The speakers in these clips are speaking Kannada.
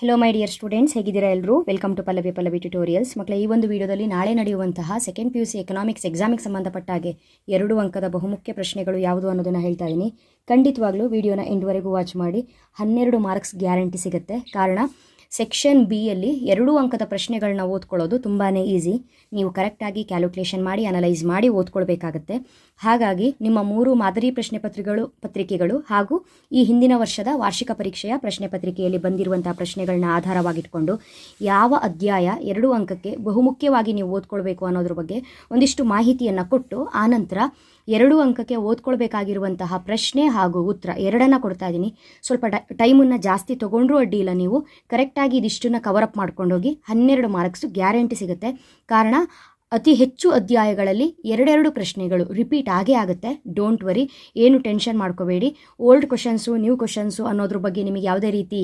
ಹೆಲೋ ಮೈ ಡಿಯರ್ ಸ್ಟೂಡೆಂಟ್ಸ್ ಹೇಗಿದ್ದೀರಾ ಎಲ್ಲರೂ welcome to Pallavi Pallavi tutorials ಮಕ್ಕಳ ಈ ಒಂದು ವಿಡಿಯೋದಲ್ಲಿ ನಾಳೆ ನಡೆಯುವಂತಹ second P U C economics ಎಕ್ಸಾಮಿಗೆ ಸಂಬಂಧಪಟ್ಟ ಹಾಗೆ ಎರಡು ಅಂಕದ ಬಹುಮುಖ್ಯ ಪ್ರಶ್ನೆಗಳು ಯಾವುದು ಅನ್ನೋದನ್ನು ಹೇಳ್ತಾ ಇದ್ದೀನಿ. ಖಂಡಿತವಾಗ್ಲೂ ವಿಡಿಯೋನ ಎಂಡ್ವರೆಗೂ ವಾಚ್ ಮಾಡಿ. ಹನ್ನೆರಡು ಮಾರ್ಕ್ಸ್ ಗ್ಯಾರಂಟಿ ಸಿಗುತ್ತೆ. ಕಾರಣ ಸೆಕ್ಷನ್ ಬಿಯಲ್ಲಿ ಎರಡೂ ಅಂಕದ ಪ್ರಶ್ನೆಗಳನ್ನ ಓದ್ಕೊಳ್ಳೋದು ತುಂಬಾ ಈಸಿ. ನೀವು ಕರೆಕ್ಟಾಗಿ ಕ್ಯಾಲ್ಕುಲೇಷನ್ ಮಾಡಿ ಅನಲೈಸ್ ಮಾಡಿ ಓದ್ಕೊಳ್ಬೇಕಾಗತ್ತೆ. ಹಾಗಾಗಿ ನಿಮ್ಮ ಮೂರು ಮಾದರಿ ಪ್ರಶ್ನೆ ಪತ್ರಿಕೆಗಳು ಪತ್ರಿಕೆಗಳು ಹಾಗೂ ಈ ಹಿಂದಿನ ವರ್ಷದ ವಾರ್ಷಿಕ ಪರೀಕ್ಷೆಯ ಪ್ರಶ್ನೆ ಪತ್ರಿಕೆಯಲ್ಲಿ ಬಂದಿರುವಂಥ ಪ್ರಶ್ನೆಗಳನ್ನ ಆಧಾರವಾಗಿಟ್ಕೊಂಡು ಯಾವ ಅಧ್ಯಾಯ ಎರಡು ಅಂಕಕ್ಕೆ ಬಹುಮುಖ್ಯವಾಗಿ ನೀವು ಓದ್ಕೊಳ್ಬೇಕು ಅನ್ನೋದ್ರ ಬಗ್ಗೆ ಒಂದಿಷ್ಟು ಮಾಹಿತಿಯನ್ನು ಕೊಟ್ಟು ಆನಂತರ ಎರಡು ಅಂಕಕ್ಕೆ ಓದ್ಕೊಳ್ಬೇಕಾಗಿರುವಂತಹ ಪ್ರಶ್ನೆ ಹಾಗೂ ಉತ್ತರ ಎರಡನ್ನ ಕೊಡ್ತಾ ಇದ್ದೀನಿ ಸ್ವಲ್ಪ ಟೈಮನ್ನು ಜಾಸ್ತಿ ತೊಗೊಂಡ್ರೂ ಅಡ್ಡಿಯಿಲ್ಲ ನೀವು. ಕರೆಕ್ಟಾಗಿ ಇದಿಷ್ಟನ್ನು ಕವರಪ್ ಮಾಡ್ಕೊಂಡೋಗಿ ಹನ್ನೆರಡು ಮಾರ್ಕ್ಸು ಗ್ಯಾರಂಟಿ ಸಿಗುತ್ತೆ. ಕಾರಣ, ಅತಿ ಹೆಚ್ಚು ಅಧ್ಯಾಯಗಳಲ್ಲಿ ಎರಡೆರಡು ಪ್ರಶ್ನೆಗಳು ರಿಪೀಟ್ ಆಗೇ ಆಗುತ್ತೆ. ಡೋಂಟ್ ವರಿ ಏನು ಟೆನ್ಷನ್ ಮಾಡ್ಕೋಬೇಡಿ. ಓಲ್ಡ್ ಕ್ವಶನ್ಸು ನ್ಯೂ ಕ್ವಶನ್ಸು ಅನ್ನೋದ್ರ ಬಗ್ಗೆ ನಿಮಗೆ ಯಾವುದೇ ರೀತಿ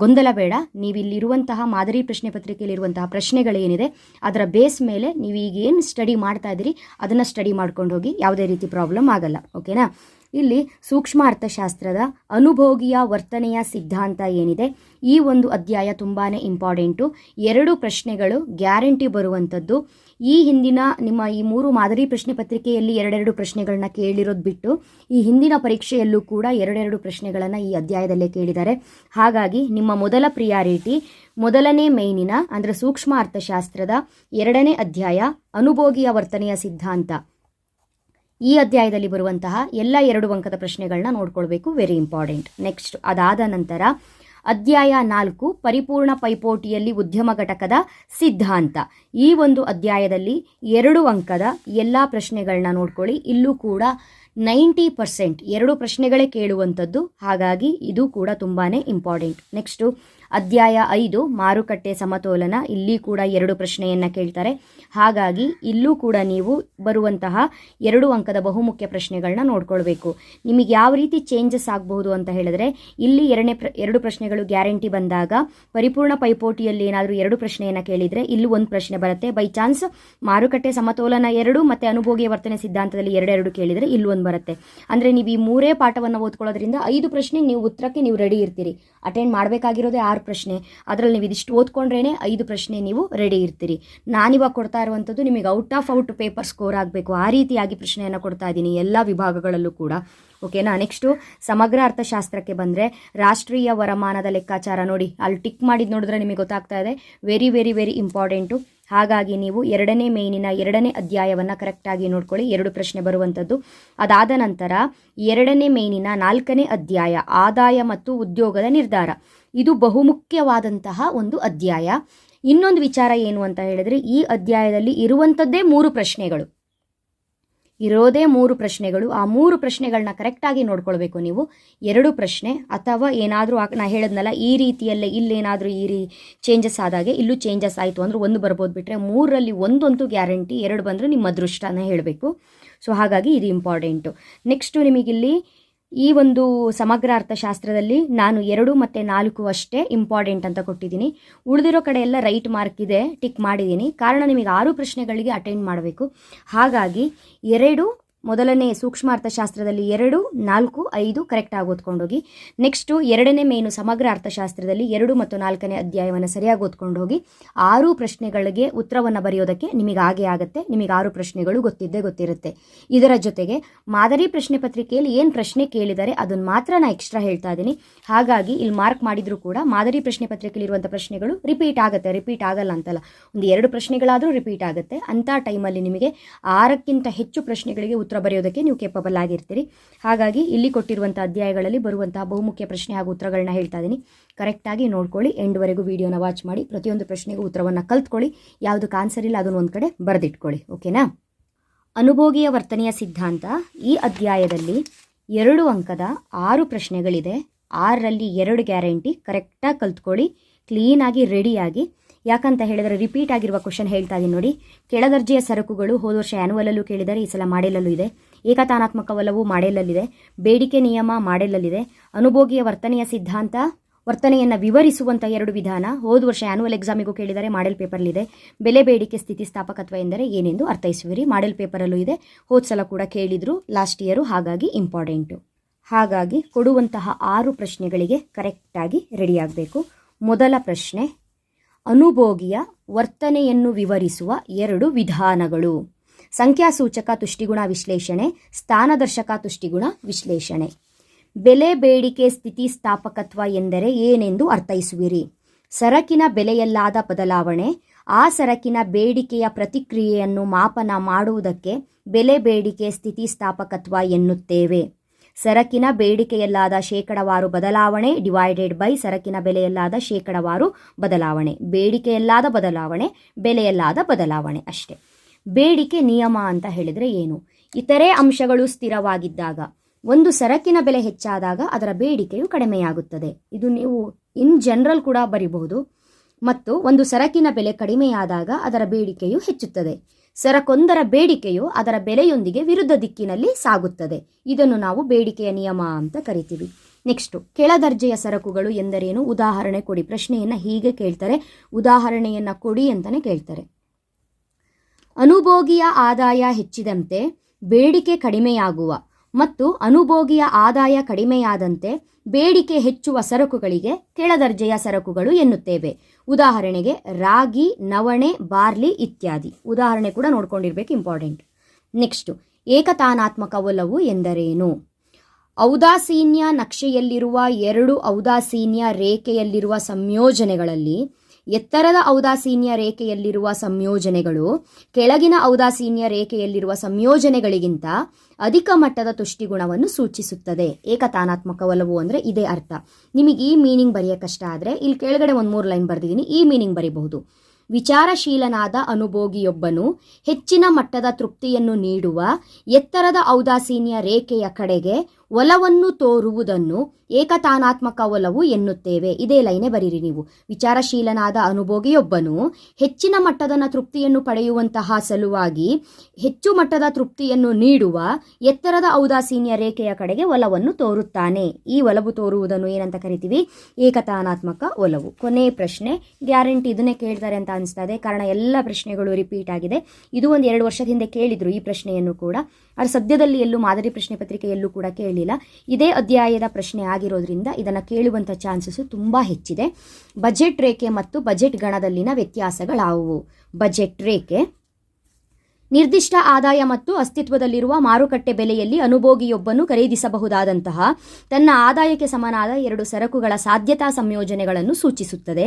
ಗೊಂದಲ ಬೇಡ. ನೀವಿಲ್ಲಿರುವಂತಹ ಮಾದರಿ ಪ್ರಶ್ನೆ ಪತ್ರಿಕೆಯಲ್ಲಿರುವಂತಹ ಪ್ರಶ್ನೆಗಳೇನಿದೆ, ಅದರ ಬೇಸ್ ಮೇಲೆ ನೀವು ಈಗ ಏನು ಸ್ಟಡಿ ಮಾಡ್ತಾ ಇದ್ದೀರಿ, ಅದನ್ನು ಸ್ಟಡಿ ಮಾಡ್ಕೊಂಡು ಹೋಗಿ ಯಾವುದೇ ರೀತಿ ಪ್ರಾಬ್ಲಮ್ ಆಗಲ್ಲ. ಓಕೆನಾ ಇಲ್ಲಿ ಸೂಕ್ಷ್ಮ ಅರ್ಥಶಾಸ್ತ್ರದ ಅನುಭೋಗಿಯ ವರ್ತನೆಯ ಸಿದ್ಧಾಂತ ಏನಿದೆ, ಈ ಒಂದು ಅಧ್ಯಾಯ ತುಂಬಾ ಇಂಪಾರ್ಟೆಂಟು ಎರಡು ಪ್ರಶ್ನೆಗಳು ಗ್ಯಾರಂಟಿ ಬರುವಂಥದ್ದು. ಈ ಹಿಂದಿನ ನಿಮ್ಮ ಈ ಮೂರು ಮಾದರಿ ಪ್ರಶ್ನೆ ಪತ್ರಿಕೆಯಲ್ಲಿ ಎರಡೆರಡು ಪ್ರಶ್ನೆಗಳನ್ನ ಕೇಳಿರೋದು ಬಿಟ್ಟು ಈ ಹಿಂದಿನ ಪರೀಕ್ಷೆಯಲ್ಲೂ ಕೂಡ ಎರಡೆರಡು ಪ್ರಶ್ನೆಗಳನ್ನು ಈ ಅಧ್ಯಾಯದಲ್ಲೇ ಕೇಳಿದ್ದಾರೆ. ಹಾಗಾಗಿ ನಿಮ್ಮ ಮೊದಲ ಪ್ರಿಯಾರಿಟಿ ಮೊದಲನೇ ಮೈನಿನ ಅಂದರೆ ಸೂಕ್ಷ್ಮ ಅರ್ಥಶಾಸ್ತ್ರದ ಎರಡನೇ ಅಧ್ಯಾಯ ಅನುಭೋಗಿಯ ವರ್ತನೆಯ ಸಿದ್ಧಾಂತ. ಈ ಅಧ್ಯಾಯದಲ್ಲಿ ಬರುವಂತಹ ಎಲ್ಲ ಎರಡು ಅಂಕದ ಪ್ರಶ್ನೆಗಳನ್ನ ನೋಡ್ಕೊಳ್ಬೇಕು. ವೆರಿ ಇಂಪಾರ್ಟೆಂಟ್ ನೆಕ್ಸ್ಟ್ ಅದಾದ ನಂತರ ಅಧ್ಯಾಯ ನಾಲ್ಕು, ಪರಿಪೂರ್ಣ ಪೈಪೋಟಿಯಲ್ಲಿ ಉದ್ಯಮ ಘಟಕದ ಸಿದ್ಧಾಂತ. ಈ ಒಂದು ಅಧ್ಯಾಯದಲ್ಲಿ ಎರಡು ಅಂಕದ ಎಲ್ಲ ಪ್ರಶ್ನೆಗಳನ್ನ ನೋಡ್ಕೊಳ್ಳಿ. ಇಲ್ಲೂ ಕೂಡ ನೈಂಟಿ ಪರ್ಸೆಂಟ್ ಎರಡು ಪ್ರಶ್ನೆಗಳೇ ಕೇಳುವಂಥದ್ದು. ಹಾಗಾಗಿ ಇದು ಕೂಡ ತುಂಬಾ ಇಂಪಾರ್ಟೆಂಟ್. ನೆಕ್ಸ್ಟು ಅಧ್ಯಾಯ ಐದು, ಮಾರುಕಟ್ಟೆ ಸಮತೋಲನ. ಇಲ್ಲಿ ಕೂಡ ಎರಡು ಪ್ರಶ್ನೆಯನ್ನು ಕೇಳ್ತಾರೆ. ಹಾಗಾಗಿ ಇಲ್ಲೂ ಕೂಡ ನೀವು ಬರುವಂತಹ ಎರಡು ಅಂಕದ ಬಹುಮುಖ್ಯ ಪ್ರಶ್ನೆಗಳನ್ನ ನೋಡ್ಕೊಳ್ಬೇಕು. ನಿಮಗೆ ಯಾವ ರೀತಿ ಚೇಂಜಸ್ ಆಗಬಹುದು ಅಂತ ಹೇಳಿದ್ರೆ, ಇಲ್ಲಿ ಎರಡನೇ ಪ್ರ, ಎರಡು ಪ್ರಶ್ನೆಗಳು ಗ್ಯಾರಂಟಿ ಬಂದಾಗ, ಪರಿಪೂರ್ಣ ಪೈಪೋಟಿಯಲ್ಲಿ ಏನಾದರೂ ಎರಡು ಪ್ರಶ್ನೆಯನ್ನು ಕೇಳಿದರೆ, ಇಲ್ಲೂ ಒಂದು ಪ್ರಶ್ನೆ ಬರುತ್ತೆ. ಬೈ ಚಾನ್ಸ್ ಮಾರುಕಟ್ಟೆ ಸಮತೋಲನ ಎರಡು ಮತ್ತು ಅನುಭೋಗಿಯ ವರ್ತನೆ ಸಿದ್ಧಾಂತದಲ್ಲಿ ಎರಡೆರಡು ಕೇಳಿದರೆ ಇಲ್ಲೂ ಒಂದು ಬರುತ್ತೆ. ಅಂದರೆ ನೀವು ಈ ಮೂರೇ ಪಾಠವನ್ನು ಓದ್ಕೊಳ್ಳೋದ್ರಿಂದ ಐದು ಪ್ರಶ್ನೆ ನೀವು ಉತ್ತರಕ್ಕೆ ನೀವು ರೆಡಿ ಇರ್ತೀರಿ. ಅಟೆಂಡ್ ಮಾಡಬೇಕಾಗಿರೋದೇ ಆರು ಪ್ರಶ್ನೆ. ಅದರಲ್ಲಿ ನೀವು ಇದಿಷ್ಟು ಓದ್ಕೊಂಡ್ರೇ ಐದು ಪ್ರಶ್ನೆ ನೀವು ರೆಡಿ ಇರ್ತೀರಿ. ನಾನಿವಾಗ ಕೊಡ್ತಾ ಇರುವಂಥದ್ದು ನಿಮಗೆ out of out paper score ಆಗಬೇಕು. ಆ ರೀತಿಯಾಗಿ ಪ್ರಶ್ನೆಯನ್ನು ಕೊಡ್ತಾ ಇದ್ದೀನಿ ಎಲ್ಲ ವಿಭಾಗಗಳಲ್ಲೂ ಕೂಡ. ಓಕೆನಾ ನೆಕ್ಸ್ಟು ಸಮಗ್ರ ಅರ್ಥಶಾಸ್ತ್ರಕ್ಕೆ ಬಂದರೆ ರಾಷ್ಟ್ರೀಯ ವರಮಾನದ ಲೆಕ್ಕಾಚಾರ ನೋಡಿ. ಅಲ್ಲಿ ಟಿಕ್ ಮಾಡಿದ್ದು ನೋಡಿದ್ರೆ ನಿಮಗೆ ಗೊತ್ತಾಗ್ತಾ ಇದೆ. ವೆರಿ ವೆರಿ ವೆರಿ ಇಂಪಾರ್ಟೆಂಟು ಹಾಗಾಗಿ ನೀವು ಎರಡನೇ ಮೇನಿನ ಎರಡನೇ ಅಧ್ಯಾಯವನ್ನು ಕರೆಕ್ಟಾಗಿ ನೋಡ್ಕೊಳ್ಳಿ. ಎರಡು ಪ್ರಶ್ನೆ ಬರುವಂಥದ್ದು. ಅದಾದ ನಂತರ ಎರಡನೇ ಮೇನಿನ ನಾಲ್ಕನೇ ಅಧ್ಯಾಯ, ಆದಾಯ ಮತ್ತು ಉದ್ಯೋಗದ ನಿರ್ಧಾರ. ಇದು ಬಹುಮುಖ್ಯವಾದಂತಹ ಒಂದು ಅಧ್ಯಾಯ. ಇನ್ನೊಂದು ವಿಚಾರ ಏನು ಅಂತ ಹೇಳಿದ್ರೆ, ಈ ಅಧ್ಯಾಯದಲ್ಲಿ ಇರುವಂಥದ್ದೇ ಮೂರು ಪ್ರಶ್ನೆಗಳು. ಇರೋದೇ ಮೂರು ಪ್ರಶ್ನೆಗಳು. ಆ ಮೂರು ಪ್ರಶ್ನೆಗಳನ್ನ ಕರೆಕ್ಟಾಗಿ ನೋಡ್ಕೊಳ್ಬೇಕು ನೀವು. ಎರಡು ಪ್ರಶ್ನೆ, ಅಥವಾ ಏನಾದರೂ ನಾ ಹೇಳಿದ್ನಲ್ಲ, ಈ ರೀತಿಯಲ್ಲೇ ಇಲ್ಲೇನಾದರೂ ಈ ರೀ ಚೇಂಜಸ್ ಆದಾಗೆ, ಇಲ್ಲೂ ಚೇಂಜಸ್ ಆಯಿತು ಅಂದ್ರೆ ಒಂದು ಬರ್ಬೋದು ಬಿಟ್ಟರೆ ಮೂರರಲ್ಲಿ ಒಂದಂತೂ ಗ್ಯಾರಂಟಿ ಎರಡು ಬಂದರೆ ನಿಮ್ಮ ಅದೃಷ್ಟನ ಹೇಳಬೇಕು. ಸೊ ಹಾಗಾಗಿ ಇದು ಇಂಪಾರ್ಟೆಂಟು ನೆಕ್ಸ್ಟು ನಿಮಗಿಲ್ಲಿ ಈ ಒಂದು ಸಮಗ್ರ ಅರ್ಥಶಾಸ್ತ್ರದಲ್ಲಿ ನಾನು ಎರಡು ಮತ್ತು ನಾಲ್ಕು ಅಷ್ಟೇ ಇಂಪಾರ್ಟೆಂಟ್ ಅಂತ ಕೊಟ್ಟಿದ್ದೀನಿ. ಉಳಿದಿರೋ ಕಡೆ ಎಲ್ಲ ರೈಟ್ ಮಾರ್ಕ್ ಇದೆ ಟಿಕ್ ಮಾಡಿದ್ದೀನಿ. ಕಾರಣ ನಿಮಗೆ ಆರು ಪ್ರಶ್ನೆಗಳಿಗೆ ಅಟೆಂಡ್ ಮಾಡಬೇಕು. ಹಾಗಾಗಿ ಎರಡು ಮೊದಲನೇ ಸೂಕ್ಷ್ಮ ಅರ್ಥಶಾಸ್ತ್ರದಲ್ಲಿ ಎರಡು, ನಾಲ್ಕು, ಐದು ಕರೆಕ್ಟಾಗಿ ಓದ್ಕೊಂಡೋಗಿ ನೆಕ್ಸ್ಟು ಎರಡನೇ ಮೇನು ಸಮಗ್ರ ಅರ್ಥಶಾಸ್ತ್ರದಲ್ಲಿ ಎರಡು ಮತ್ತು ನಾಲ್ಕನೇ ಅಧ್ಯಾಯವನ್ನು ಸರಿಯಾಗಿ ಓದ್ಕೊಂಡು ಹೋಗಿ ಆರು ಪ್ರಶ್ನೆಗಳಿಗೆ ಉತ್ತರವನ್ನು ಬರೆಯೋದಕ್ಕೆ ನಿಮಗೆ ಹಾಗೆ ಆಗುತ್ತೆ, ನಿಮಗೆ ಆರು ಪ್ರಶ್ನೆಗಳು ಗೊತ್ತಿದ್ದೇ ಗೊತ್ತಿರುತ್ತೆ. ಇದರ ಜೊತೆಗೆ ಮಾದರಿ ಪ್ರಶ್ನೆ ಪತ್ರಿಕೆಯಲ್ಲಿ ಏನು ಪ್ರಶ್ನೆ ಕೇಳಿದರೆ ಅದನ್ನು ಮಾತ್ರ ನಾನು ಎಕ್ಸ್ಟ್ರಾ ಹೇಳ್ತಾ ಇದ್ದೀನಿ ಹಾಗಾಗಿ ಇಲ್ಲಿ ಮಾರ್ಕ್ ಮಾಡಿದರೂ ಕೂಡ ಮಾದರಿ ಪ್ರಶ್ನೆ ಪತ್ರಿಕೆಯಲ್ಲಿರುವಂಥ ಪ್ರಶ್ನೆಗಳು ರಿಪೀಟ್ ಆಗುತ್ತೆ ರಿಪೀಟ್ ಆಗಲ್ಲ ಅಂತಲ್ಲ. ಒಂದು ಎರಡು ಪ್ರಶ್ನೆಗಳಾದರೂ ರಿಪೀಟ್ ಆಗುತ್ತೆ. ಅಂಥ ಟೈಮಲ್ಲಿ ನಿಮಗೆ ಆರಕ್ಕಿಂತ ಹೆಚ್ಚು ಪ್ರಶ್ನೆಗಳಿಗೆ ಉತ್ತರ ಬರೆಯೋದಕ್ಕೆ ನೀವು ಕೇಪಬಲ್ ಆಗಿರ್ತೀರಿ. ಹಾಗಾಗಿ ಇಲ್ಲಿ ಕೊಟ್ಟಿರುವಂಥ ಅಧ್ಯಾಯಗಳಲ್ಲಿ ಬರುವಂತಹ ಬಹುಮುಖ್ಯ ಪ್ರಶ್ನೆ ಹಾಗೂ ಉತ್ತರಗಳನ್ನ ಹೇಳ್ತಾ ಇದ್ದೀನಿ ಕರೆಕ್ಟಾಗಿ ನೋಡ್ಕೊಳ್ಳಿ. ಎಂಡ್ವರೆಗೂ ವಿಡಿಯೋನ ವಾಚ್ ಮಾಡಿ. ಪ್ರತಿಯೊಂದು ಪ್ರಶ್ನೆಗೂ ಉತ್ತರವನ್ನು ಕಲ್ತ್ಕೊಳ್ಳಿ. ಯಾವುದಕ್ಕೆ ಆನ್ಸರ್ ಇಲ್ಲ ಅದನ್ನು ಒಂದು ಕಡೆ ಬರೆದಿಟ್ಕೊಳ್ಳಿ. ಓಕೆನಾ ಅನುಭೋಗಿಯ ವರ್ತನೆಯ ಸಿದ್ಧಾಂತ ಈ ಅಧ್ಯಾಯದಲ್ಲಿ ಎರಡು ಅಂಕದ ಆರು ಪ್ರಶ್ನೆಗಳಿದೆ. ಆರರಲ್ಲಿ ಎರಡು ಗ್ಯಾರಂಟಿ ಕರೆಕ್ಟಾಗಿ ಕಲ್ತ್ಕೊಳ್ಳಿ. ಕ್ಲೀನಾಗಿ ರೆಡಿಯಾಗಿ ಯಾಕಂತ ಹೇಳಿದರೆ ರಿಪೀಟ್ ಆಗಿರುವ ಕ್ವಶನ್ ಹೇಳ್ತಾ ಇದ್ದೀನಿ ನೋಡಿ. ಕೆಳದರ್ಜೆಯ ಸರಕುಗಳು ಹೋದ ವರ್ಷ ಆ್ಯನುವಲಲ್ಲೂ ಕೇಳಿದರೆ ಈ ಸಲ ಮಾಡೆಲಲ್ಲೂ ಇದೆ. ಏಕತಾನಾತ್ಮಕ ಒಲವು ಮಾಡೆಲಲ್ಲಿದೆ. ಬೇಡಿಕೆ ನಿಯಮ ಮಾಡೆಲಲ್ಲಿದೆ. ಅನುಭೋಗಿಯ ವರ್ತನೆಯ ಸಿದ್ಧಾಂತ, ವರ್ತನೆಯನ್ನು ವಿವರಿಸುವಂಥ ಎರಡು ವಿಧಾನ ಹೋದ ವರ್ಷ ಆ್ಯನುವಲ್ ಎಕ್ಸಾಮಿಗೂ ಕೇಳಿದರೆ ಮಾಡೆಲ್ ಪೇಪರ್ಲಿದೆ ಬೆಲೆ ಬೇಡಿಕೆ ಸ್ಥಿತಿಸ್ಥಾಪಕತ್ವ ಎಂದರೆ ಏನೆಂದು ಅರ್ಥೈಸುವಿರಿ. ಮಾಡೆಲ್ ಪೇಪರಲ್ಲೂ ಇದೆ. ಹೋದ ಸಲ ಕೂಡ ಕೇಳಿದ್ರು ಲಾಸ್ಟ್ ಇಯರು ಹಾಗಾಗಿ ಇಂಪಾರ್ಟೆಂಟು ಹಾಗಾಗಿ ಕೊಡುವಂತಹ ಆರು ಪ್ರಶ್ನೆಗಳಿಗೆ ಕರೆಕ್ಟಾಗಿ ರೆಡಿಯಾಗಬೇಕು ಮೊದಲ ಪ್ರಶ್ನೆ ಅನುಭೋಗಿಯ ವರ್ತನೆಯನ್ನು ವಿವರಿಸುವ ಎರಡು ವಿಧಾನಗಳು. ಸಂಖ್ಯಾಸೂಚಕ ತುಷ್ಟಿಗುಣ ವಿಶ್ಲೇಷಣೆ, ಸ್ಥಾನದರ್ಶಕ ತುಷ್ಟಿಗುಣ ವಿಶ್ಲೇಷಣೆ. ಬೆಲೆ ಬೇಡಿಕೆ ಸ್ಥಿತಿ ಸ್ಥಾಪಕತ್ವ ಎಂದರೆ ಏನೆಂದು ಅರ್ಥೈಸುವಿರಿ. ಸರಕಿನ ಬೆಲೆಯಲ್ಲಾದ ಬದಲಾವಣೆ, ಆ ಸರಕಿನ ಬೇಡಿಕೆಯ ಪ್ರತಿಕ್ರಿಯೆಯನ್ನು ಮಾಪನ ಮಾಡುವುದಕ್ಕೆ ಬೆಲೆ ಬೇಡಿಕೆ ಸ್ಥಿತಿ ಸ್ಥಾಪಕತ್ವ ಎನ್ನುತ್ತೇವೆ. ಸರಕಿನ ಬೇಡಿಕೆಯಲ್ಲಾದ ಶೇಕಡವಾರು ಬದಲಾವಣೆ ಡಿವೈಡೆಡ್ ಬೈ ಸರಕಿನ ಬೆಲೆಯಲ್ಲಾದ ಶೇಕಡವಾರು ಬದಲಾವಣೆ. ಬೇಡಿಕೆಯಲ್ಲಾದ ಬದಲಾವಣೆ, ಬೆಲೆಯಲ್ಲಾದ ಬದಲಾವಣೆ ಅಷ್ಟೇ. ಬೇಡಿಕೆ ನಿಯಮ ಅಂತ ಹೇಳಿದರೆ ಏನು? ಇತರೆ ಅಂಶಗಳು ಸ್ಥಿರವಾಗಿದ್ದಾಗ, ಒಂದು ಸರಕಿನ ಬೆಲೆ ಹೆಚ್ಚಾದಾಗ ಅದರ ಬೇಡಿಕೆಯು ಕಡಿಮೆಯಾಗುತ್ತದೆ. ಇದು ನೀವು ಇನ್ ಜನರಲ್ ಕೂಡ ಬರಿಬಹುದು. ಮತ್ತು ಒಂದು ಸರಕಿನ ಬೆಲೆ ಕಡಿಮೆಯಾದಾಗ ಅದರ ಬೇಡಿಕೆಯು ಹೆಚ್ಚುತ್ತದೆ. ಸರಕೊಂದರ ಬೇಡಿಕೆಯು ಅದರ ಬೆಲೆಯೊಂದಿಗೆ ವಿರುದ್ಧ ದಿಕ್ಕಿನಲ್ಲಿ ಸಾಗುತ್ತದೆ. ಇದನ್ನು ನಾವು ಬೇಡಿಕೆಯ ನಿಯಮ ಅಂತ ಕರಿತೀವಿ. ನೆಕ್ಸ್ಟು, ಕೆಳದರ್ಜೆಯ ಸರಕುಗಳು ಎಂದರೇನು? ಉದಾಹರಣೆ ಕೊಡಿ. ಪ್ರಶ್ನೆಯನ್ನು ಹೀಗೆ ಕೇಳ್ತಾರೆ. ಉದಾಹರಣೆಯನ್ನು ಕೊಡಿ ಅಂತಲೇ ಕೇಳ್ತಾರೆ. ಅನುಭೋಗಿಯ ಆದಾಯ ಹೆಚ್ಚಿದಂತೆ ಬೇಡಿಕೆ ಕಡಿಮೆಯಾಗುವ ಮತ್ತು ಅನುಭೋಗಿಯ ಆದಾಯ ಕಡಿಮೆಯಾದಂತೆ ಬೇಡಿಕೆ ಹೆಚ್ಚುವ ಸರಕುಗಳಿಗೆ ಕೆಳದರ್ಜೆಯ ಸರಕುಗಳು ಎನ್ನುತ್ತೇವೆ. ಉದಾಹರಣೆಗೆ ರಾಗಿ, ನವಣೆ, ಬಾರ್ಲಿ ಇತ್ಯಾದಿ. ಉದಾಹರಣೆ ಕೂಡ ನೋಡ್ಕೊಂಡಿರ್ಬೇಕು ಇಂಪಾರ್ಟೆಂಟ್ ನೆಕ್ಸ್ಟು ಏಕತಾನಾತ್ಮಕ ಒಲವು ಎಂದರೇನು? ಔದಾಸೀನ್ಯ ನಕ್ಷೆಯಲ್ಲಿರುವ ಎರಡು ಔದಾಸೀನ್ಯ ರೇಖೆಯಲ್ಲಿರುವ ಸಂಯೋಜನೆಗಳಲ್ಲಿ ಎತ್ತರದ ಔದಾಸೀನ್ಯ ರೇಖೆಯಲ್ಲಿರುವ ಸಂಯೋಜನೆಗಳು, ಕೆಳಗಿನ ಔದಾಸೀನ್ಯ ರೇಖೆಯಲ್ಲಿರುವ ಸಂಯೋಜನೆಗಳಿಗಿಂತ ಅಧಿಕ ಮಟ್ಟದ ತುಷ್ಟಿಗುಣವನ್ನು ಸೂಚಿಸುತ್ತದೆ. ಏಕತಾನಾತ್ಮಕ ಒಲವು ಅಂದರೆ ಇದೇ ಅರ್ಥ. ನಿಮಗೆ ಈ ಮೀನಿಂಗ್ ಬರೆಯ ಕಷ್ಟ ಆದರೆ ಇಲ್ಲಿ ಕೆಳಗಡೆ ಒಂದು ಮೂರು ಲೈನ್ ಬರೆದಿದ್ದೀನಿ, ಈ ಮೀನಿಂಗ್ ಬರೀಬಹುದು. ವಿಚಾರಶೀಲನಾದ ಅನುಭೋಗಿಯೊಬ್ಬನು ಹೆಚ್ಚಿನ ಮಟ್ಟದ ತೃಪ್ತಿಯನ್ನು ನೀಡುವ ಎತ್ತರದ ಔದಾಸೀನ್ಯ ರೇಖೆಯ ಕಡೆಗೆ ಒಲವನ್ನು ತೋರುವುದನ್ನು ಏಕತಾನಾತ್ಮಕ ಒಲವು ಎನ್ನುತ್ತೇವೆ. ಇದೇ ಲೈನೆ ಬರೀರಿ ನೀವು. ವಿಚಾರಶೀಲನಾದ ಅನುಭೋಗಿಯೊಬ್ಬನು ಹೆಚ್ಚಿನ ಮಟ್ಟದ ತೃಪ್ತಿಯನ್ನು ಪಡೆಯುವಂತಹ ಸಲುವಾಗಿ ಹೆಚ್ಚು ಮಟ್ಟದ ತೃಪ್ತಿಯನ್ನು ನೀಡುವ ಎತ್ತರದ ಔದಾಸೀನ್ಯ ರೇಖೆಯ ಕಡೆಗೆ ಒಲವನ್ನು ತೋರುತ್ತಾನೆ. ಈ ಒಲವು ತೋರುವುದನ್ನು ಏನಂತ ಕರಿತೀವಿ? ಏಕತಾನಾತ್ಮಕ ಒಲವು. ಕೊನೆಯ ಪ್ರಶ್ನೆ. ಗ್ಯಾರಂಟಿ ಇದನ್ನೇ ಕೇಳ್ತಾರೆ ಅಂತ ಅನಿಸ್ತಾ ಇದೆ ಕಾರಣ ಎಲ್ಲ ಪ್ರಶ್ನೆಗಳು ರಿಪೀಟ್ ಆಗಿದೆ. ಇದು ಒಂದು ಎರಡು ವರ್ಷದ ಹಿಂದೆ ಕೇಳಿದ್ರು ಈ ಪ್ರಶ್ನೆಯನ್ನು ಕೂಡ. ಆದರೆ ಸದ್ಯದಲ್ಲಿ ಎಲ್ಲೂ ಮಾದರಿ ಪ್ರಶ್ನೆ ಪತ್ರಿಕೆಯಲ್ಲೂ ಕೂಡ ಕೇಳಲಿಲ್ಲ ಇದೇ ಅಧ್ಯಾಯದ ಪ್ರಶ್ನೆ ಆಗಿರೋದ್ರಿಂದ ಇದನ್ನು ಕೇಳುವಂಥ ಚಾನ್ಸಸ್ ತುಂಬ ಹೆಚ್ಚಿದೆ. ಬಜೆಟ್ ರೇಖೆ ಮತ್ತು ಬಜೆಟ್ ಗಣದಲ್ಲಿನ ವ್ಯತ್ಯಾಸಗಳಾವುವು? ಬಜೆಟ್ ರೇಖೆ. ನಿರ್ದಿಷ್ಟ ಆದಾಯ ಮತ್ತು ಅಸ್ತಿತ್ವದಲ್ಲಿರುವ ಮಾರುಕಟ್ಟೆ ಬೆಲೆಯಲ್ಲಿ ಅನುಭೋಗಿಯೊಬ್ಬನು ಖರೀದಿಸಬಹುದಾದಂತಹ ತನ್ನ ಆದಾಯಕ್ಕೆ ಸಮನಾದ ಎರಡು ಸರಕುಗಳ ಸಾಧ್ಯತಾ ಸಂಯೋಜನೆಗಳನ್ನು ಸೂಚಿಸುತ್ತದೆ.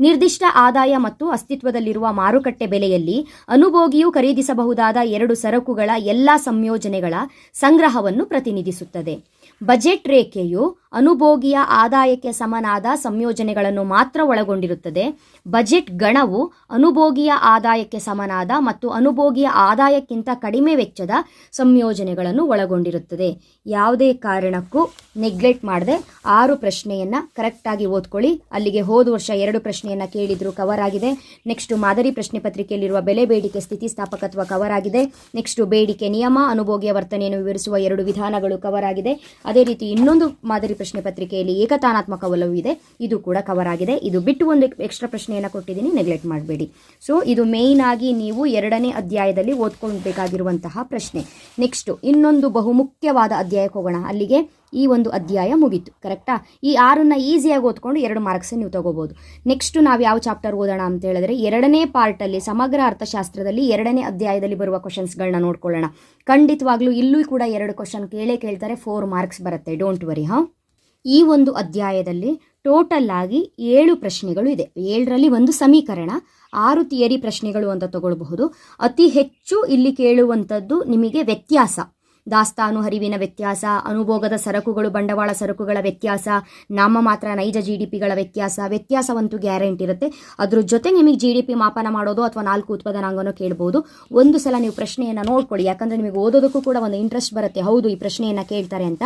ನಿರ್ದಿಷ್ಟ ಆದಾಯ ಮತ್ತು ಅಸ್ತಿತ್ವದಲ್ಲಿರುವ ಮಾರುಕಟ್ಟೆ ಬೆಲೆಯಲ್ಲಿ ಅನುಭೋಗಿಯು ಖರೀದಿಸಬಹುದಾದ ಎರಡು ಸರಕುಗಳ ಎಲ್ಲ ಸಂಯೋಜನೆಗಳ ಸಂಗ್ರಹವನ್ನು ಪ್ರತಿನಿಧಿಸುತ್ತದೆ. ಬಜೆಟ್ ರೇಖೆಯು ಅನುಭೋಗಿಯ ಆದಾಯಕ್ಕೆ ಸಮನಾದ ಸಂಯೋಜನೆಗಳನ್ನು ಮಾತ್ರ ಒಳಗೊಂಡಿರುತ್ತದೆ. ಬಜೆಟ್ ಗಣವು ಅನುಭೋಗಿಯ ಆದಾಯಕ್ಕೆ ಸಮನಾದ ಮತ್ತು ಅನುಭೋಗಿಯ ಆದಾಯಕ್ಕಿಂತ ಕಡಿಮೆ ವೆಚ್ಚದ ಸಂಯೋಜನೆಗಳನ್ನು ಒಳಗೊಂಡಿರುತ್ತದೆ. ಯಾವುದೇ ಕಾರಣಕ್ಕೂ ನೆಗ್ಲೆಕ್ಟ್ ಮಾಡದೆ ಆರು ಪ್ರಶ್ನೆಯನ್ನು ಕರೆಕ್ಟಾಗಿ ಓದ್ಕೊಳ್ಳಿ. ಅಲ್ಲಿಗೆ ಹೋದ ವರ್ಷ ಎರಡು ಪ್ರಶ್ನೆಯನ್ನು ಕೇಳಿದ್ರು ಕವರ್ ಆಗಿದೆ. ನೆಕ್ಸ್ಟು ಮಾದರಿ ಪ್ರಶ್ನೆ ಪತ್ರಿಕೆಯಲ್ಲಿರುವ ಬೆಲೆ ಬೇಡಿಕೆ, ಸ್ಥಿತಿಸ್ಥಾಪಕತ್ವ ಕವರ್ ಆಗಿದೆ. ನೆಕ್ಸ್ಟು ಬೇಡಿಕೆ, ನಿಯಮ, ಅನುಭೋಗಿಯ ವರ್ತನೆಯನ್ನು ವಿವರಿಸುವ ಎರಡು ವಿಧಾನಗಳು ಕವರ್ ಆಗಿದೆ. ಅದೇ ರೀತಿ ಇನ್ನೊಂದು ಮಾದರಿ ಪ್ರಶ್ನೆ ಪತ್ರಿಕೆಯಲ್ಲಿ ಏಕತಾನಾತ್ಮಕ ಒಲವು ಇದೆ. ಇದು ಕೂಡ ಕವರ್ ಆಗಿದೆ. ಇದು ಬಿಟ್ಟು ಒಂದು ಎಕ್ಸ್ಟ್ರಾ ಪ್ರಶ್ನೆಯನ್ನು ಕೊಟ್ಟಿದ್ದೀನಿ. ನೆಗ್ಲೆಕ್ಟ್ ಮಾಡಬೇಡಿ. ಸೊ ಇದು ಮೇಯ್ನ್ ಆಗಿ ನೀವು ಎರಡನೇ ಅಧ್ಯಾಯದಲ್ಲಿ ಓದ್ಕೊಳ್ಬೇಕಾಗಿರುವಂತಹ ಪ್ರಶ್ನೆ. ನೆಕ್ಸ್ಟ್ ಇನ್ನೊಂದು ಬಹುಮುಖ್ಯವಾದ ಅಧ್ಯಾಯಕ್ಕೆ ಹೋಗೋಣ. ಅಲ್ಲಿಗೆ ಈ ಒಂದು ಅಧ್ಯಾಯ ಮುಗೀತು. ಕರೆಕ್ಟಾ ಈ ಆರನ್ನ ಈಸಿಯಾಗಿ ಓದ್ಕೊಂಡು ಎರಡು ಮಾರ್ಕ್ಸ್ ನೀವು ತಗೋಬಹುದು ನೆಕ್ಸ್ಟ್ ನಾವು ಯಾವ ಚಾಪ್ಟರ್ ಓದೋಣ ಅಂತ ಹೇಳಿದ್ರೆ ಎರಡನೇ ಪಾರ್ಟಲ್ಲಿ ಸಮಗ್ರ ಅರ್ಥಶಾಸ್ತ್ರದಲ್ಲಿ ಎರಡನೇ ಅಧ್ಯಾಯದಲ್ಲಿ ಬರುವ ಕ್ವಶನ್ಸ್ಗಳನ್ನ ನೋಡ್ಕೊಳ್ಳೋಣ. ಖಂಡಿತವಾಗ್ಲೂ ಇಲ್ಲೂ ಕೂಡ ಎರಡು ಕ್ವಶನ್ ಕೇಳೇ ಕೇಳ್ತಾರೆ. ಫೋರ್ ಮಾರ್ಕ್ಸ್ ಬರುತ್ತೆ. ಡೋಂಟ್ ವರಿ ಹಾ? ಈ ಒಂದು ಅಧ್ಯಾಯದಲ್ಲಿ ಟೋಟಲ್ ಆಗಿ ಏಳು ಪ್ರಶ್ನೆಗಳು ಇದೆ. ಏಳರಲ್ಲಿ ಒಂದು ಸಮೀಕರಣ, ಆರು ಥಿಯರಿ ಪ್ರಶ್ನೆಗಳು ಅಂತ ತಗೊಳ್ಬಹುದು. ಅತಿ ಹೆಚ್ಚು ಇಲ್ಲಿ ಕೇಳುವಂಥದ್ದು ನಿಮಗೆ ವ್ಯತ್ಯಾಸ. ದಾಸ್ತಾನು ಹರಿವಿನ ವ್ಯತ್ಯಾಸ, ಅನುಭೋಗದ ಸರಕುಗಳು, ಬಂಡವಾಳ ಸರಕುಗಳ ವ್ಯತ್ಯಾಸ, ನಾಮ ಮಾತ್ರ ನೈಜ ಜಿ ಡಿ ಪಿಗಳ ವ್ಯತ್ಯಾಸ, ವ್ಯತ್ಯಾಸವಂತೂ ಗ್ಯಾರಂಟಿ ಇರುತ್ತೆ. ಅದ್ರ ಜೊತೆ ನಿಮಗೆ ಜಿ ಡಿ ಪಿ ಮಾಪನ ಮಾಡೋದು ಅಥವಾ ನಾಲ್ಕು ಉತ್ಪಾದನಾಂಗನೋ ಕೇಳ್ಬೋದು. ಒಂದು ಸಲ ನೀವು ಪ್ರಶ್ನೆಯನ್ನು ನೋಡ್ಕೊಳ್ಳಿ. ಯಾಕಂದ್ರೆ ನಿಮಗೆ ಓದೋದಕ್ಕೂ ಕೂಡ ಒಂದು ಇಂಟ್ರೆಸ್ಟ್ ಬರುತ್ತೆ. ಹೌದು, ಈ ಪ್ರಶ್ನೆಯನ್ನು ಕೇಳ್ತಾರೆ ಅಂತ.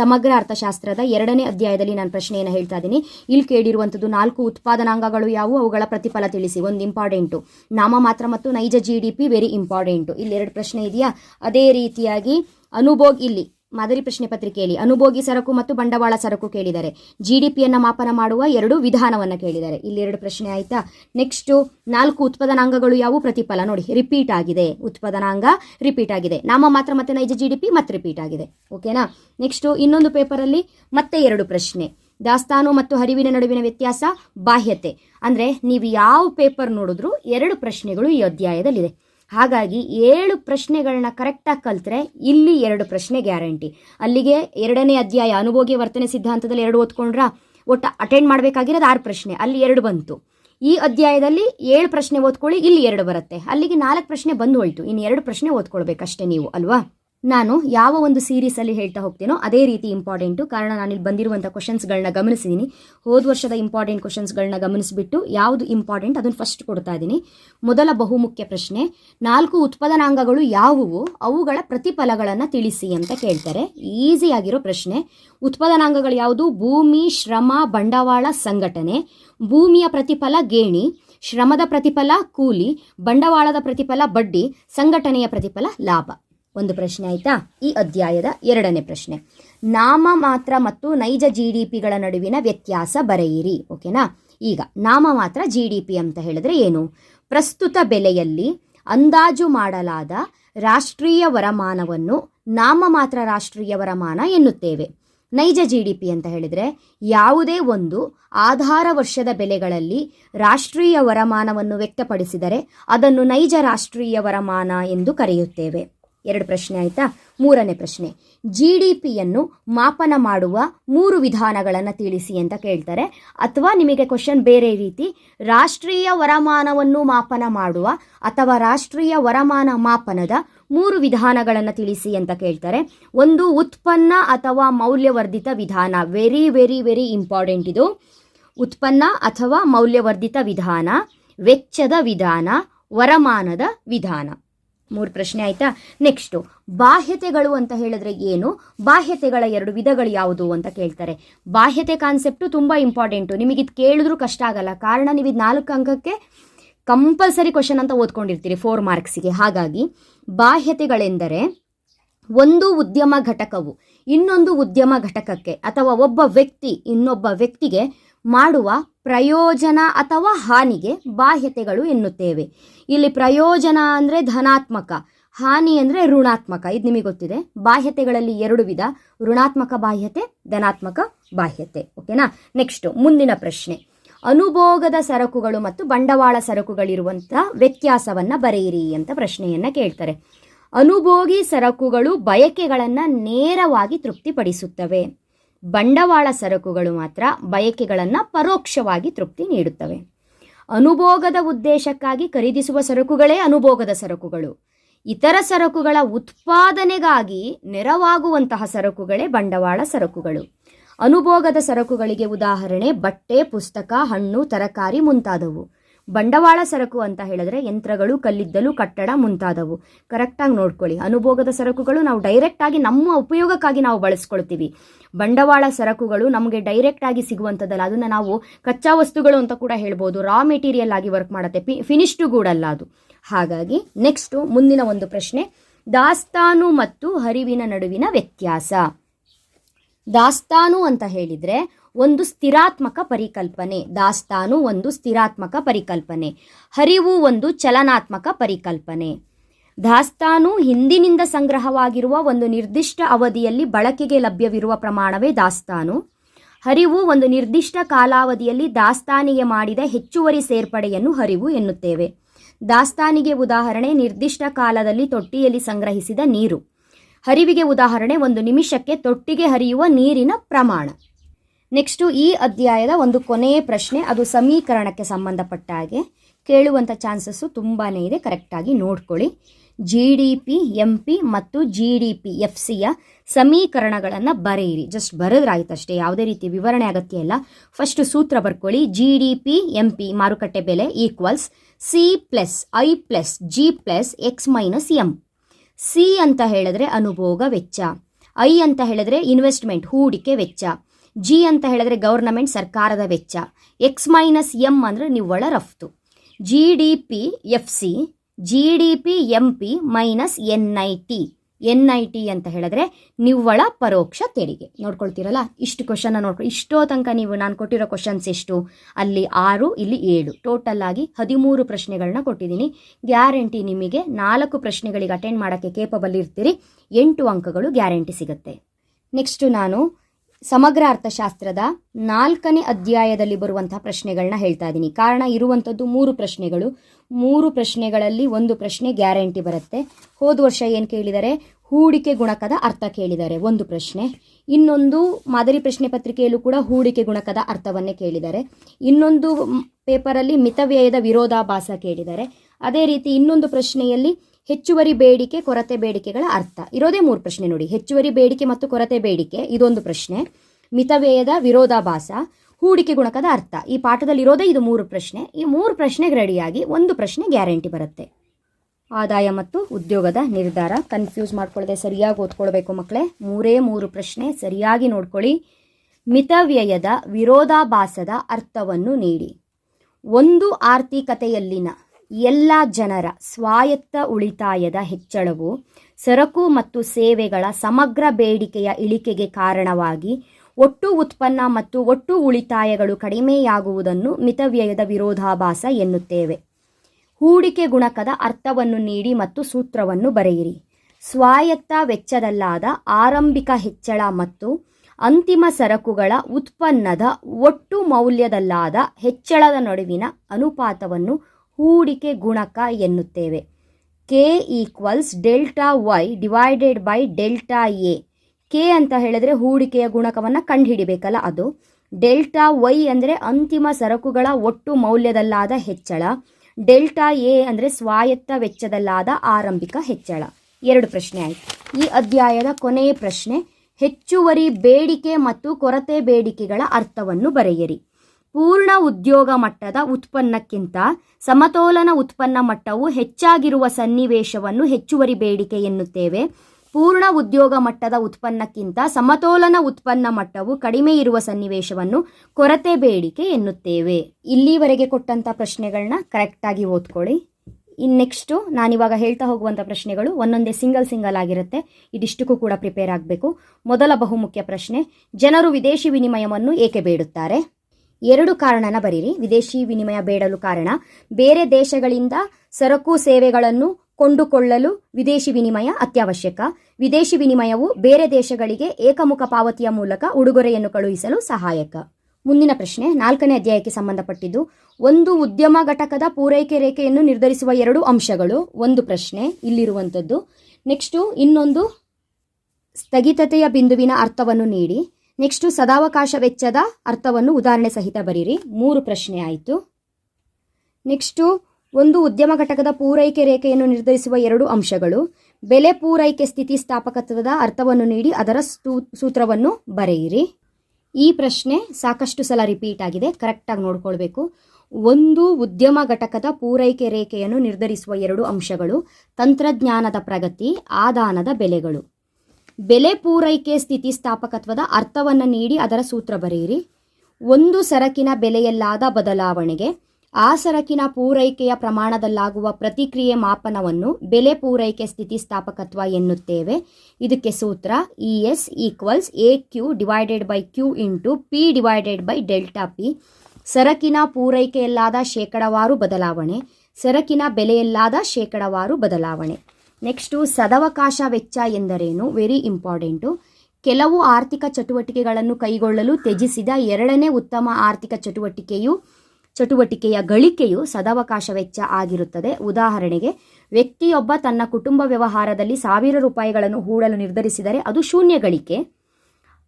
ಸಮಗ್ರ ಅರ್ಥಶಾಸ್ತ್ರದ ಎರಡನೇ ಅಧ್ಯಾಯದಲ್ಲಿ ನಾನು ಪ್ರಶ್ನೆಯನ್ನು ಹೇಳ್ತಾ ಇದ್ದೀನಿ ಇಲ್ಲಿ ಕೇಳಿರುವಂಥದ್ದು ನಾಲ್ಕು ಉತ್ಪಾದನಾಂಗಗಳು ಯಾವುವು? ಅವುಗಳ ಪ್ರತಿಫಲ ತಿಳಿಸಿ. ಒಂದು ಇಂಪಾರ್ಟೆಂಟು ನಾಮಮಾತ್ರ ಮತ್ತು ನೈಜ G D P very important ಇಲ್ಲಿ ಎರಡು ಪ್ರಶ್ನೆ ಇದೆಯಾ? ಅದೇ ರೀತಿಯಾಗಿ ಅನುಭೋಗ್ ಇಲ್ಲಿ, ಮಾದರಿ ಪ್ರಶ್ನೆ ಪತ್ರಿಕೆಯಲ್ಲಿ, ಅನುಭೋಗಿ ಸರಕು ಮತ್ತು ಬಂಡವಾಳ ಸರಕು ಕೇಳಿದ್ದಾರೆ ಜಿ ಡಿ ಪಿಯನ್ನು ಮಾಪನ ಮಾಡುವ ಎರಡು ವಿಧಾನವನ್ನು ಕೇಳಿದ್ದಾರೆ ಇಲ್ಲಿ ಎರಡು ಪ್ರಶ್ನೆ ಆಯಿತಾ? ನೆಕ್ಸ್ಟು ನಾಲ್ಕು ಉತ್ಪಾದನಾಂಗಗಳು ಯಾವುವು? ಪ್ರತಿಫಲ, ನೋಡಿ ರಿಪೀಟ್ ಆಗಿದೆ. ಉತ್ಪಾದನಾಂಗ ರಿಪೀಟ್ ಆಗಿದೆ. ನಾಮ ಮಾತ್ರ ಮತ್ತೆ ನೈಜ ಜಿ ಡಿ ಪಿ ಮತ್ತೆ ರಿಪೀಟ್ ಆಗಿದೆ. ಓಕೆನಾ ನೆಕ್ಸ್ಟು ಇನ್ನೊಂದು ಪೇಪರಲ್ಲಿ ಮತ್ತೆ ಎರಡು ಪ್ರಶ್ನೆ. ದಾಸ್ತಾನು ಮತ್ತು ಹರಿವಿನ ನಡುವಿನ ವ್ಯತ್ಯಾಸ, ಬಾಹ್ಯತೆ. ಅಂದರೆ, ನೀವು ಯಾವ ಪೇಪರ್ ನೋಡಿದ್ರೂ ಎರಡು ಪ್ರಶ್ನೆಗಳು ಈ ಅಧ್ಯಾಯದಲ್ಲಿದೆ. ಹಾಗಾಗಿ ಏಳು ಪ್ರಶ್ನೆಗಳನ್ನ ಕರೆಕ್ಟಾಗಿ ಕಲ್ತ್ರೆ ಇಲ್ಲಿ ಎರಡು ಪ್ರಶ್ನೆ ಗ್ಯಾರಂಟಿ. ಅಲ್ಲಿಗೆ ಎರಡನೇ ಅಧ್ಯಾಯ ಅನುಭೋಗಿ ವರ್ತನೆ ಸಿದ್ಧಾಂತದಲ್ಲಿ ಎರಡು ಓದ್ಕೊಂಡ್ರ? ಒಟ್ಟು ಅಟೆಂಡ್ ಮಾಡಬೇಕಾಗಿರೋದು ಆರು ಪ್ರಶ್ನೆ, ಅಲ್ಲಿ ಎರಡು ಬಂತು. ಈ ಅಧ್ಯಾಯದಲ್ಲಿ ಏಳು ಪ್ರಶ್ನೆ ಓದ್ಕೊಳ್ಳಿ, ಇಲ್ಲಿ ಎರಡು ಬರುತ್ತೆ. ಅಲ್ಲಿಗೆ ನಾಲ್ಕು ಪ್ರಶ್ನೆ ಬಂದು ಹೋಯ್ತು ಇನ್ನು ಎರಡು ಪ್ರಶ್ನೆ ಓದ್ಕೊಳ್ಬೇಕಷ್ಟೇ ನೀವು, ಅಲ್ವಾ? ನಾನು ಯಾವ ಒಂದು ಸೀರೀಸಲ್ಲಿ ಹೇಳ್ತಾ ಹೋಗ್ತೀನೋ ಅದೇ ರೀತಿ ಇಂಪಾರ್ಟೆಂಟು ಕಾರಣ ನಾನು ಇಲ್ಲಿ ಬಂದಿರುವಂಥ ಕ್ವಶನ್ಸ್ಗಳನ್ನ ಗಮನಿಸಿದ್ದೀನಿ ಹೋದ ವರ್ಷದ ಇಂಪಾರ್ಟೆಂಟ್ ಕ್ವಶನ್ಸ್ಗಳನ್ನ ಗಮನಿಸಿಬಿಟ್ಟು ಯಾವುದು ಇಂಪಾರ್ಟೆಂಟ್ ಅದನ್ನು ಫಸ್ಟ್ ಕೊಡ್ತಾ ಇದ್ದೀನಿ ಮೊದಲ ಬಹುಮುಖ್ಯ ಪ್ರಶ್ನೆ, ನಾಲ್ಕು ಉತ್ಪಾದನಾಂಗಗಳು ಯಾವುವು? ಅವುಗಳ ಪ್ರತಿಫಲಗಳನ್ನು ತಿಳಿಸಿ ಅಂತ ಕೇಳ್ತಾರೆ. ಈಸಿಯಾಗಿರೋ ಪ್ರಶ್ನೆ, ಉತ್ಪಾದನಾಂಗಗಳು ಯಾವುದು? ಭೂಮಿ, ಶ್ರಮ, ಬಂಡವಾಳ, ಸಂಘಟನೆ. ಭೂಮಿಯ ಪ್ರತಿಫಲ ಗೇಣಿ, ಶ್ರಮದ ಪ್ರತಿಫಲ ಕೂಲಿ, ಬಂಡವಾಳದ ಪ್ರತಿಫಲ ಬಡ್ಡಿ, ಸಂಘಟನೆಯ ಪ್ರತಿಫಲ ಲಾಭ. ಒಂದು ಪ್ರಶ್ನೆ ಆಯ್ತಾ? ಈ ಅಧ್ಯಾಯದ ಎರಡನೇ ಪ್ರಶ್ನೆ. ನಾಮ ಮಾತ್ರ ಮತ್ತು ನೈಜ ಜಿ ಡಿ ಪಿಗಳ ನಡುವಿನ ವ್ಯತ್ಯಾಸ ಬರೆಯಿರಿ, ಓಕೆನಾ? ಈಗ, ನಾಮ ಮಾತ್ರ ಜಿ ಡಿ ಪಿ ಅಂತ ಹೇಳಿದ್ರೆ ಏನು? ಪ್ರಸ್ತುತ ಬೆಲೆಯಲ್ಲಿ ಅಂದಾಜು ಮಾಡಲಾದ ರಾಷ್ಟ್ರೀಯ ವರಮಾನವನ್ನು ನಾಮ ಮಾತ್ರ ರಾಷ್ಟ್ರೀಯ ವರಮಾನ ಎನ್ನುತ್ತೇವೆ. ನೈಜ ಜಿ ಡಿ ಪಿ ಅಂತ ಹೇಳಿದರೆ ಯಾವುದೇ ಒಂದು ಆಧಾರ ವರ್ಷದ ಬೆಲೆಗಳಲ್ಲಿ ರಾಷ್ಟ್ರೀಯ ವರಮಾನವನ್ನು ವ್ಯಕ್ತಪಡಿಸಿದರೆ ಅದನ್ನು ನೈಜ ರಾಷ್ಟ್ರೀಯ ವರಮಾನ ಎಂದು ಕರೆಯುತ್ತೇವೆ. ಎರಡು ಪ್ರಶ್ನೆ ಆಯ್ತಾ? ಮೂರನೇ ಪ್ರಶ್ನೆ. ಜಿ ಡಿ ಪಿಯನ್ನು ಮಾಪನ ಮಾಡುವ ಮೂರು ವಿಧಾನಗಳನ್ನು ತಿಳಿಸಿ ಅಂತ ಕೇಳ್ತಾರೆ. ಅಥವಾ ನಿಮಗೆ ಕ್ವಶನ್ ಬೇರೆ ರೀತಿ, ರಾಷ್ಟ್ರೀಯ ವರಮಾನವನ್ನು ಮಾಪನ ಮಾಡುವ ಅಥವಾ ರಾಷ್ಟ್ರೀಯ ವರಮಾನ ಮಾಪನದ ಮೂರು ವಿಧಾನಗಳನ್ನು ತಿಳಿಸಿ ಅಂತ ಕೇಳ್ತಾರೆ. ಒಂದು ಉತ್ಪನ್ನ ಅಥವಾ ಮೌಲ್ಯವರ್ಧಿತ ವಿಧಾನ. ವೆರಿ ವೆರಿ ವೆರಿ ಇಂಪಾರ್ಟೆಂಟ್ ಇದು. ಉತ್ಪನ್ನ ಅಥವಾ ಮೌಲ್ಯವರ್ಧಿತ ವಿಧಾನ, ವೆಚ್ಚದ ವಿಧಾನ, ವರಮಾನದ ವಿಧಾನ. ಮೂರು ಪ್ರಶ್ನೆ ಆಯ್ತಾ? ನೆಕ್ಸ್ಟು ಬಾಹ್ಯತೆಗಳು ಅಂತ ಹೇಳಿದ್ರೆ ಏನು? ಬಾಹ್ಯತೆಗಳ ಎರಡು ವಿಧಗಳು ಯಾವುದು ಅಂತ ಕೇಳ್ತಾರೆ. ಬಾಹ್ಯತೆ ಕಾನ್ಸೆಪ್ಟು ತುಂಬ ಇಂಪಾರ್ಟೆಂಟು ನಿಮಗೆ ಇದು ಕೇಳಿದ್ರೂ ಕಷ್ಟ ಆಗಲ್ಲ. ಕಾರಣ ನೀವು ಇದು ನಾಲ್ಕು ಅಂಕಕ್ಕೆ ಕಂಪಲ್ಸರಿ ಕ್ವಶನ್ ಅಂತ ಓದ್ಕೊಂಡಿರ್ತೀರಿ ಫೋರ್ ಮಾರ್ಕ್ಸಿಗೆ ಹಾಗಾಗಿ, ಬಾಹ್ಯತೆಗಳೆಂದರೆ ಒಂದು ಉದ್ಯಮ ಘಟಕವು ಇನ್ನೊಂದು ಉದ್ಯಮ ಘಟಕಕ್ಕೆ ಅಥವಾ ಒಬ್ಬ ವ್ಯಕ್ತಿ ಇನ್ನೊಬ್ಬ ವ್ಯಕ್ತಿಗೆ ಮಾಡುವ ಪ್ರಯೋಜನ ಅಥವಾ ಹಾನಿಗೆ ಬಾಹ್ಯತೆಗಳು ಎನ್ನುತ್ತೇವೆ. ಇಲ್ಲಿ ಪ್ರಯೋಜನ ಅಂದರೆ ಧನಾತ್ಮಕ, ಹಾನಿ ಅಂದರೆ ಋಣಾತ್ಮಕ. ಇದು ನಿಮಗೆ ಗೊತ್ತಿದೆ. ಬಾಹ್ಯತೆಗಳಲ್ಲಿ ಎರಡು ವಿಧ, ಋಣಾತ್ಮಕ ಬಾಹ್ಯತೆ, ಧನಾತ್ಮಕ ಬಾಹ್ಯತೆ. ಓಕೆನಾ ನೆಕ್ಸ್ಟು ಮುಂದಿನ ಪ್ರಶ್ನೆ. ಅನುಭೋಗದ ಸರಕುಗಳು ಮತ್ತು ಬಂಡವಾಳ ಸರಕುಗಳಿರುವಂಥ ವ್ಯತ್ಯಾಸವನ್ನು ಬರೆಯಿರಿ ಅಂತ ಪ್ರಶ್ನೆಯನ್ನು ಕೇಳ್ತಾರೆ. ಅನುಭೋಗಿ ಸರಕುಗಳು ಬಯಕೆಗಳನ್ನು ನೇರವಾಗಿ ತೃಪ್ತಿಪಡಿಸುತ್ತವೆ. ಬಂಡವಾಳ ಸರಕುಗಳು ಮಾತ್ರ ಬಯಕೆಗಳನ್ನು ಪರೋಕ್ಷವಾಗಿ ತೃಪ್ತಿ ನೀಡುತ್ತವೆ. ಅನುಭೋಗದ ಉದ್ದೇಶಕ್ಕಾಗಿ ಖರೀದಿಸುವ ಸರಕುಗಳೇ ಅನುಭೋಗದ ಸರಕುಗಳು. ಇತರ ಸರಕುಗಳ ಉತ್ಪಾದನೆಗಾಗಿ ನೆರವಾಗುವಂತಹ ಸರಕುಗಳೇ ಬಂಡವಾಳ ಸರಕುಗಳು. ಅನುಭೋಗದ ಸರಕುಗಳಿಗೆ ಉದಾಹರಣೆ, ಬಟ್ಟೆ, ಪುಸ್ತಕ, ಹಣ್ಣು, ತರಕಾರಿ ಮುಂತಾದವು. ಬಂಡವಾಳ ಸರಕು ಅಂತ ಹೇಳಿದ್ರೆ ಯಂತ್ರಗಳು, ಕಲ್ಲಿದ್ದಲು, ಕಟ್ಟಡ ಮುಂತಾದವು. ಕರೆಕ್ಟಾಗಿ ನೋಡ್ಕೊಳ್ಳಿ. ಅನುಭೋಗದ ಸರಕುಗಳು ನಾವು ಡೈರೆಕ್ಟಾಗಿ ನಮ್ಮ ಉಪಯೋಗಕ್ಕಾಗಿ ನಾವು ಬಳಸ್ಕೊಳ್ತೀವಿ. ಬಂಡವಾಳ ಸರಕುಗಳು ನಮಗೆ ಡೈರೆಕ್ಟಾಗಿ ಸಿಗುವಂಥದ್ದಲ್ಲ. ಅದನ್ನು ನಾವು ಕಚ್ಚಾ ವಸ್ತುಗಳು ಅಂತ ಕೂಡ ಹೇಳ್ಬೋದು. ರಾ ಮೆಟೀರಿಯಲ್ ಆಗಿ ವರ್ಕ್ ಮಾಡುತ್ತೆ. ಗೂಡ್ ಗೂಡಲ್ಲ ಅದು. ಹಾಗಾಗಿ ನೆಕ್ಸ್ಟು ಮುಂದಿನ ಒಂದು ಪ್ರಶ್ನೆ. ದಾಸ್ತಾನು ಮತ್ತು ಹರಿವಿನ ನಡುವಿನ ವ್ಯತ್ಯಾಸ. ದಾಸ್ತಾನು ಅಂತ ಹೇಳಿದರೆ ಒಂದು ಸ್ಥಿರಾತ್ಮಕ ಪರಿಕಲ್ಪನೆ. ದಾಸ್ತಾನು ಒಂದು ಸ್ಥಿರಾತ್ಮಕ ಪರಿಕಲ್ಪನೆ. ಹರಿವು ಒಂದು ಚಲನಾತ್ಮಕ ಪರಿಕಲ್ಪನೆ. ದಾಸ್ತಾನು ಹಿಂದಿನಿಂದ ಸಂಗ್ರಹವಾಗಿರುವ ಒಂದು ನಿರ್ದಿಷ್ಟ ಅವಧಿಯಲ್ಲಿ ಬಳಕೆಗೆ ಲಭ್ಯವಿರುವ ಪ್ರಮಾಣವೇ ದಾಸ್ತಾನು. ಹರಿವು ಒಂದು ನಿರ್ದಿಷ್ಟ ಕಾಲಾವಧಿಯಲ್ಲಿ ದಾಸ್ತಾನಿಗೆ ಮಾಡಿದ ಹೆಚ್ಚುವರಿ ಸೇರ್ಪಡೆಯನ್ನು ಹರಿವು ಎನ್ನುತ್ತೇವೆ. ದಾಸ್ತಾನಿಗೆ ಉದಾಹರಣೆ ನಿರ್ದಿಷ್ಟ ಕಾಲದಲ್ಲಿ ತೊಟ್ಟಿಯಲ್ಲಿ ಸಂಗ್ರಹಿಸಿದ ನೀರು. ಹರಿವಿಗೆ ಉದಾಹರಣೆ ಒಂದು ನಿಮಿಷಕ್ಕೆ ತೊಟ್ಟಿಗೆ ಹರಿಯುವ ನೀರಿನ ಪ್ರಮಾಣ. ನೆಕ್ಸ್ಟು ಈ ಅಧ್ಯಾಯದ ಒಂದು ಕೊನೆಯ ಪ್ರಶ್ನೆ, ಅದು ಸಮೀಕರಣಕ್ಕೆ ಸಂಬಂಧಪಟ್ಟ ಹಾಗೆ. ಕೇಳುವಂಥ ಚಾನ್ಸಸ್ಸು ತುಂಬಾ ಇದೆ ಕರೆಕ್ಟಾಗಿ ನೋಡ್ಕೊಳ್ಳಿ. G D P M P ಮತ್ತು ಜಿ ಡಿ ಪಿ ಎಫ್ ಸಿಯ ಸಮೀಕರಣಗಳನ್ನು ಬರೆಯಿರಿ. ಜಸ್ಟ್ ಬರೆದ್ರಾಯ್ತಷ್ಟೇ, ಯಾವುದೇ ರೀತಿ ವಿವರಣೆ ಅಗತ್ಯ ಇಲ್ಲ. ಫಸ್ಟ್ ಸೂತ್ರ ಬರ್ಕೊಳ್ಳಿ. G D P M P ಮಾರುಕಟ್ಟೆ ಬೆಲೆ equals C plus I plus G plus X minus M C ಅಂತ ಹೇಳಿದ್ರೆ ಅನುಭೋಗ ವೆಚ್ಚ. ಐ ಅಂತ ಹೇಳಿದ್ರೆ ಇನ್ವೆಸ್ಟ್ಮೆಂಟ್ ಹೂಡಿಕೆ ವೆಚ್ಚ. ಜಿ ಅಂತ ಹೇಳಿದ್ರೆ ಗೌರ್ನಮೆಂಟ್ ಸರ್ಕಾರದ ವೆಚ್ಚ. ಎಕ್ಸ್ ಮೈನಸ್ ಎಂ ಅಂದರೆ ನಿವ್ವಳ ರಫ್ತು. G D P F C G D P M P minus N I T N I T ಅಂತ ಹೇಳಿದ್ರೆ ನಿವ್ವಳ ಪರೋಕ್ಷ ತೆರಿಗೆ. ನೋಡ್ಕೊಳ್ತೀರಲ್ಲ? ಇಷ್ಟು ಕ್ವಶನ್ನ ನೋಡ್ಕೊ ಇಷ್ಟೋ ತನಕ ನೀವು ನಾನು ಕೊಟ್ಟಿರೋ ಕ್ವಶನ್ಸ್ ಎಷ್ಟು? ಅಲ್ಲಿ ಆರು, ಇಲ್ಲಿ ಏಳು. ಟೋಟಲ್ ಆಗಿ ಹದಿಮೂರು ಪ್ರಶ್ನೆಗಳನ್ನ ಕೊಟ್ಟಿದ್ದೀನಿ. ಗ್ಯಾರಂಟಿ ನಿಮಗೆ ನಾಲ್ಕು ಪ್ರಶ್ನೆಗಳಿಗೆ ಅಟೆಂಡ್ ಮಾಡೋಕ್ಕೆ ಕೇಪಬಲ್ ಇರ್ತೀರಿ. ಎಂಟು ಅಂಕಗಳು ಗ್ಯಾರಂಟಿ ಸಿಗುತ್ತೆ. ನೆಕ್ಸ್ಟು ನಾನು ಸಮಗ್ರ ಅರ್ಥಶಾಸ್ತ್ರದ ನಾಲ್ಕನೇ ಅಧ್ಯಾಯದಲ್ಲಿ ಬರುವಂತಹ ಪ್ರಶ್ನೆಗಳನ್ನ ಹೇಳ್ತಾ ಇದ್ದೀನಿ ಕಾರಣ ಇರುವಂಥದ್ದು ಮೂರು ಪ್ರಶ್ನೆಗಳು. ಮೂರು ಪ್ರಶ್ನೆಗಳಲ್ಲಿ ಒಂದು ಪ್ರಶ್ನೆ ಗ್ಯಾರಂಟಿ ಬರುತ್ತೆ. ಹೋದ ವರ್ಷ ಏನು ಕೇಳಿದರೆ? ಹೂಡಿಕೆ ಗುಣಕದ ಅರ್ಥ ಕೇಳಿದ್ದಾರೆ ಒಂದು ಪ್ರಶ್ನೆ. ಇನ್ನೊಂದು ಮಾದರಿ ಪ್ರಶ್ನೆ ಪತ್ರಿಕೆಯಲ್ಲೂ ಕೂಡ ಹೂಡಿಕೆ ಗುಣಕದ ಅರ್ಥವನ್ನೇ ಕೇಳಿದ್ದಾರೆ ಇನ್ನೊಂದು ಪೇಪರಲ್ಲಿ ಮಿತವ್ಯಯದ ವಿರೋಧಾಭಾಸ ಕೇಳಿದ್ದಾರೆ ಅದೇ ರೀತಿ ಇನ್ನೊಂದು ಪ್ರಶ್ನೆಯಲ್ಲಿ ಹೆಚ್ಚುವರಿ ಬೇಡಿಕೆ, ಕೊರತೆ ಬೇಡಿಕೆಗಳ ಅರ್ಥ. ಇರೋದೇ ಮೂರು ಪ್ರಶ್ನೆ ನೋಡಿ. ಹೆಚ್ಚುವರಿ ಬೇಡಿಕೆ ಮತ್ತು ಕೊರತೆ ಬೇಡಿಕೆ, ಇದೊಂದು ಪ್ರಶ್ನೆ. ಮಿತವ್ಯಯದ ವಿರೋಧಾಭಾಸ, ಹೂಡಿಕೆ ಗುಣಕದ ಅರ್ಥ. ಈ ಪಾಠದಲ್ಲಿ ಇರೋದೇ ಇದು ಮೂರು ಪ್ರಶ್ನೆ. ಈ ಮೂರು ಪ್ರಶ್ನೆಗೆ ರೆಡಿಯಾಗಿ ಒಂದು ಪ್ರಶ್ನೆ ಗ್ಯಾರಂಟಿ ಬರುತ್ತೆ. ಆದಾಯ ಮತ್ತು ಉದ್ಯೋಗದ ನಿರ್ಧಾರ. ಕನ್ಫ್ಯೂಸ್ ಮಾಡ್ಕೊಳ್ಳದೆ ಸರಿಯಾಗಿ ಓದ್ಕೊಳ್ಬೇಕು ಮಕ್ಕಳೇ. ಮೂರೇ ಮೂರು ಪ್ರಶ್ನೆ. ಸರಿಯಾಗಿ ನೋಡ್ಕೊಳ್ಳಿ. ಮಿತವ್ಯಯದ ವಿರೋಧಾಭಾಸದ ಅರ್ಥವನ್ನು ನೀಡಿ. ಒಂದು ಆರ್ಥಿಕತೆಯಲ್ಲಿನ ಎಲ್ಲ ಜನರ ಸ್ವಾಯತ್ತ ಉಳಿತಾಯದ ಹೆಚ್ಚಳವು ಸರಕು ಮತ್ತು ಸೇವೆಗಳ ಸಮಗ್ರ ಬೇಡಿಕೆಯ ಇಳಿಕೆಗೆ ಕಾರಣವಾಗಿ ಒಟ್ಟು ಉತ್ಪನ್ನ ಮತ್ತು ಒಟ್ಟು ಉಳಿತಾಯಗಳು ಕಡಿಮೆಯಾಗುವುದನ್ನು ಮಿತವ್ಯಯದ ವಿರೋಧಾಭಾಸ ಎನ್ನುತ್ತೇವೆ. ಹೂಡಿಕೆ ಗುಣಕದ ಅರ್ಥವನ್ನು ನೀಡಿ ಮತ್ತು ಸೂತ್ರವನ್ನು ಬರೆಯಿರಿ. ಸ್ವಾಯತ್ತ ವೆಚ್ಚದಲ್ಲಾದ ಆರಂಭಿಕ ಹೆಚ್ಚಳ ಮತ್ತು ಅಂತಿಮ ಸರಕುಗಳ ಉತ್ಪನ್ನದ ಒಟ್ಟು ಮೌಲ್ಯದಲ್ಲಾದ ಹೆಚ್ಚಳದ ನಡುವಿನ ಅನುಪಾತವನ್ನು ಹೂಡಿಕೆ ಗುಣಕ ಎನ್ನುತ್ತೇವೆ. K equals delta Y divided by delta A K ಅಂತ ಹೇಳಿದ್ರೆ ಹೂಡಿಕೆಯ ಗುಣಕವನ್ನು ಕಂಡುಹಿಡಿಬೇಕಲ್ಲ ಅದು. ಡೆಲ್ಟಾ ವೈ ಅಂದರೆ ಅಂತಿಮ ಸರಕುಗಳ ಒಟ್ಟು ಮೌಲ್ಯದಲ್ಲಾದ ಹೆಚ್ಚಳ. ಡೆಲ್ಟಾ ಎ ಅಂದರೆ ಸ್ವಾಯತ್ತ ವೆಚ್ಚದಲ್ಲಾದ ಆರಂಭಿಕ ಹೆಚ್ಚಳ. ಎರಡು ಪ್ರಶ್ನೆ ಆಯಿತು. ಈ ಅಧ್ಯಾಯದ ಕೊನೆಯ ಪ್ರಶ್ನೆ, ಹೆಚ್ಚುವರಿ ಬೇಡಿಕೆ ಮತ್ತು ಕೊರತೆ ಬೇಡಿಕೆಗಳ ಅರ್ಥವನ್ನು ಬರೆಯಿರಿ. ಪೂರ್ಣ ಉದ್ಯೋಗ ಮಟ್ಟದ ಉತ್ಪನ್ನಕ್ಕಿಂತ ಸಮತೋಲನ ಉತ್ಪನ್ನ ಮಟ್ಟವು ಹೆಚ್ಚಾಗಿರುವ ಸನ್ನಿವೇಶವನ್ನು ಹೆಚ್ಚುವರಿ ಬೇಡಿಕೆ ಎನ್ನುತ್ತೇವೆ. ಪೂರ್ಣ ಉದ್ಯೋಗ ಮಟ್ಟದ ಉತ್ಪನ್ನಕ್ಕಿಂತ ಸಮತೋಲನ ಉತ್ಪನ್ನ ಮಟ್ಟವು ಕಡಿಮೆ ಇರುವ ಸನ್ನಿವೇಶವನ್ನು ಕೊರತೆ ಬೇಡಿಕೆ ಎನ್ನುತ್ತೇವೆ. ಇಲ್ಲಿವರೆಗೆ ಕೊಟ್ಟಂಥ ಪ್ರಶ್ನೆಗಳನ್ನ ಕರೆಕ್ಟಾಗಿ ಓದ್ಕೊಳ್ಳಿ. ಇನ್ನು ನೆಕ್ಸ್ಟು ನಾನಿವಾಗ ಹೇಳ್ತಾ ಹೋಗುವಂಥ ಪ್ರಶ್ನೆಗಳು ಒಂದೊಂದೇ ಸಿಂಗಲ್ ಸಿಂಗಲ್ ಆಗಿರುತ್ತೆ. ಇದಿಷ್ಟಕ್ಕೂ ಕೂಡ ಪ್ರಿಪೇರ್ ಆಗಬೇಕು. ಮೊದಲ ಬಹುಮುಖ್ಯ ಪ್ರಶ್ನೆ, ಜನರು ವಿದೇಶಿ ವಿನಿಮಯವನ್ನು ಏಕೆ ಬೇಡುತ್ತಾರೆ? ಎರಡು ಕಾರಣನ ಬರೀರಿ. ವಿದೇಶಿ ವಿನಿಮಯ ಬೇಡಲು ಕಾರಣ, ಬೇರೆ ದೇಶಗಳಿಂದ ಸರಕು ಸೇವೆಗಳನ್ನು ಕೊಂಡುಕೊಳ್ಳಲು ವಿದೇಶಿ ವಿನಿಮಯ ಅತ್ಯವಶ್ಯಕ. ವಿದೇಶಿ ವಿನಿಮಯವು ಬೇರೆ ದೇಶಗಳಿಗೆ ಏಕಮುಖ ಪಾವತಿಯ ಮೂಲಕ ಉಡುಗೊರೆಯನ್ನು ಕಳುಹಿಸಲು ಸಹಾಯಕ. ಮುಂದಿನ ಪ್ರಶ್ನೆ, ನಾಲ್ಕನೇ ಅಧ್ಯಾಯಕ್ಕೆ ಸಂಬಂಧಪಟ್ಟಿದ್ದು, ಒಂದು ಉದ್ಯಮ ಘಟಕದ ಪೂರೈಕೆ ರೇಖೆಯನ್ನು ನಿರ್ಧರಿಸುವ ಎರಡು ಅಂಶಗಳು. ಒಂದು ಪ್ರಶ್ನೆ, ಇಲ್ಲಿರುವಂಥದ್ದು. ನೆಕ್ಸ್ಟು, ಇನ್ನೊಂದು ಸ್ಥಗಿತತೆಯ ಬಿಂದುವಿನ ಅರ್ಥವನ್ನು ನೀಡಿ. ನೆಕ್ಸ್ಟು ಸದಾವಕಾಶ ವೆಚ್ಚದ ಅರ್ಥವನ್ನು ಉದಾಹರಣೆ ಸಹಿತ ಬರೀರಿ. ಮೂರು ಪ್ರಶ್ನೆ ಆಯಿತು. ನೆಕ್ಸ್ಟು ಒಂದು ಉದ್ಯಮ ಘಟಕದ ಪೂರೈಕೆ ರೇಖೆಯನ್ನು ನಿರ್ಧರಿಸುವ ಎರಡು ಅಂಶಗಳು. ಬೆಲೆ ಪೂರೈಕೆ ಸ್ಥಿತಿ ಸ್ಥಾಪಕತ್ವದ ಅರ್ಥವನ್ನು ನೀಡಿ ಅದರ ಸ್ತೂ- ಸೂತ್ರವನ್ನು ಬರೆಯಿರಿ. ಈ ಪ್ರಶ್ನೆ ಸಾಕಷ್ಟು ಸಲ ರಿಪೀಟ್ ಆಗಿದೆ. ಕರೆಕ್ಟಾಗಿ ನೋಡ್ಕೊಳ್ಬೇಕು. ಒಂದು ಉದ್ಯಮ ಘಟಕದ ಪೂರೈಕೆ ರೇಖೆಯನ್ನು ನಿರ್ಧರಿಸುವ ಎರಡು ಅಂಶಗಳು. ತಂತ್ರಜ್ಞಾನದ ಪ್ರಗತಿ, ಆದಾನದ ಬೆಲೆಗಳು. ಬೆಲೆ ಪೂರೈಕೆ ಸ್ಥಿತಿಸ್ಥಾಪಕತ್ವದ ಅರ್ಥವನ್ನು ನೀಡಿ ಅದರ ಸೂತ್ರ ಬರೆಯಿರಿ. ಒಂದು ಸರಕಿನ ಬೆಲೆಯಲ್ಲಾದ ಬದಲಾವಣೆಗೆ, ಆ ಸರಕಿನ ಪೂರೈಕೆಯ ಪ್ರಮಾಣದಲ್ಲಾಗುವ ಪ್ರತಿಕ್ರಿಯೆ ಮಾಪನವನ್ನು ಬೆಲೆ ಪೂರೈಕೆ ಸ್ಥಿತಿಸ್ಥಾಪಕತ್ವ ಎನ್ನುತ್ತೇವೆ. ಇದಕ್ಕೆ ಸೂತ್ರ E S equals A Q divided by Q into P divided by delta P ಸರಕಿನ ಪೂರೈಕೆಯಲ್ಲಾದ ಶೇಕಡವಾರು ಬದಲಾವಣೆ, ಸರಕಿನ ಬೆಲೆಯಲ್ಲಾದ ಶೇಕಡವಾರು ಬದಲಾವಣೆ. ನೆಕ್ಸ್ಟು ಸದವಕಾಶ ವೆಚ್ಚ ಎಂದರೇನು? ವೆರಿ ಇಂಪಾರ್ಟೆಂಟು ಕೆಲವು ಆರ್ಥಿಕ ಚಟುವಟಿಕೆಗಳನ್ನು ಕೈಗೊಳ್ಳಲು ತ್ಯಜಿಸಿದ ಎರಡನೇ ಉತ್ತಮ ಆರ್ಥಿಕ ಚಟುವಟಿಕೆಯು, ಚಟುವಟಿಕೆಯ ಗಳಿಕೆಯು ಸದಾವಕಾಶ ವೆಚ್ಚ ಆಗಿರುತ್ತದೆ. ಉದಾಹರಣೆಗೆ, ವ್ಯಕ್ತಿಯೊಬ್ಬ ತನ್ನ ಕುಟುಂಬ ವ್ಯವಹಾರದಲ್ಲಿ ಸಾವಿರ ರೂಪಾಯಿಗಳನ್ನು ಹೂಡಲು ನಿರ್ಧರಿಸಿದರೆ ಅದು ಶೂನ್ಯ ಗಳಿಕೆ.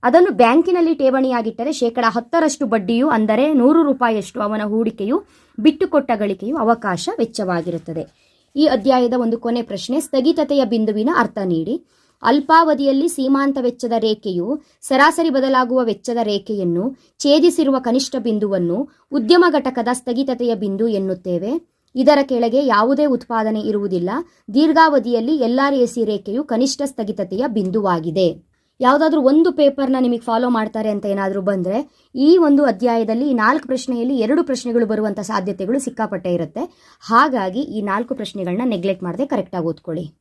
ಅದನ್ನು ಬ್ಯಾಂಕಿನಲ್ಲಿ ಠೇವಣಿಯಾಗಿಟ್ಟರೆ ಶೇಕಡ ಹತ್ತರಷ್ಟು ಬಡ್ಡಿಯು, ಅಂದರೆ ನೂರು ರೂಪಾಯಿಯಷ್ಟು ಅವನ ಹೂಡಿಕೆಯು, ಬಿಟ್ಟುಕೊಟ್ಟ ಗಳಿಕೆಯು ಅವಕಾಶ ವೆಚ್ಚವಾಗಿರುತ್ತದೆ. ಈ ಅಧ್ಯಾಯದ ಒಂದು ಕೊನೆ ಪ್ರಶ್ನೆ, ಸ್ಥಗಿತತೆಯ ಬಿಂದುವಿನ ಅರ್ಥ ನೀಡಿ. ಅಲ್ಪಾವಧಿಯಲ್ಲಿ ಸೀಮಾಂತ ವೆಚ್ಚದ ರೇಖೆಯು ಸರಾಸರಿ ಬದಲಾಗುವ ವೆಚ್ಚದ ರೇಖೆಯನ್ನು ಛೇದಿಸಿರುವ ಕನಿಷ್ಠ ಬಿಂದುವನ್ನು ಉದ್ಯಮ ಘಟಕದ ಸ್ಥಗಿತತೆಯ ಬಿಂದು ಎನ್ನುತ್ತೇವೆ. ಇದರ ಕೆಳಗೆ ಯಾವುದೇ ಉತ್ಪಾದನೆ ಇರುವುದಿಲ್ಲ. ದೀರ್ಘಾವಧಿಯಲ್ಲಿ ಎಲ್ಲಾರ್ ಎಸಿ ರೇಖೆಯು ಕನಿಷ್ಠ ಸ್ಥಗಿತತೆಯ ಬಿಂದುವಾಗಿದೆ. ಯಾವುದಾದ್ರೂ ಒಂದು ಪೇಪರ್ನ ನಿಮಗೆ ಫಾಲೋ ಮಾಡ್ತಾರೆ ಅಂತ ಏನಾದರೂ ಬಂದರೆ, ಈ ಒಂದು ಅಧ್ಯಾಯದಲ್ಲಿ ಈ ನಾಲ್ಕು ಪ್ರಶ್ನೆಯಲ್ಲಿ ಎರಡು ಪ್ರಶ್ನೆಗಳು ಬರುವಂಥ ಸಾಧ್ಯತೆಗಳು ಸಿಕ್ಕಾಪಟ್ಟೆ ಇರುತ್ತೆ. ಹಾಗಾಗಿ ಈ ನಾಲ್ಕು ಪ್ರಶ್ನೆಗಳನ್ನ ನೆಗ್ಲೆಕ್ಟ್ ಮಾಡದೆ ಕರೆಕ್ಟಾಗಿ ಓದ್ಕೊಳ್ಳಿ.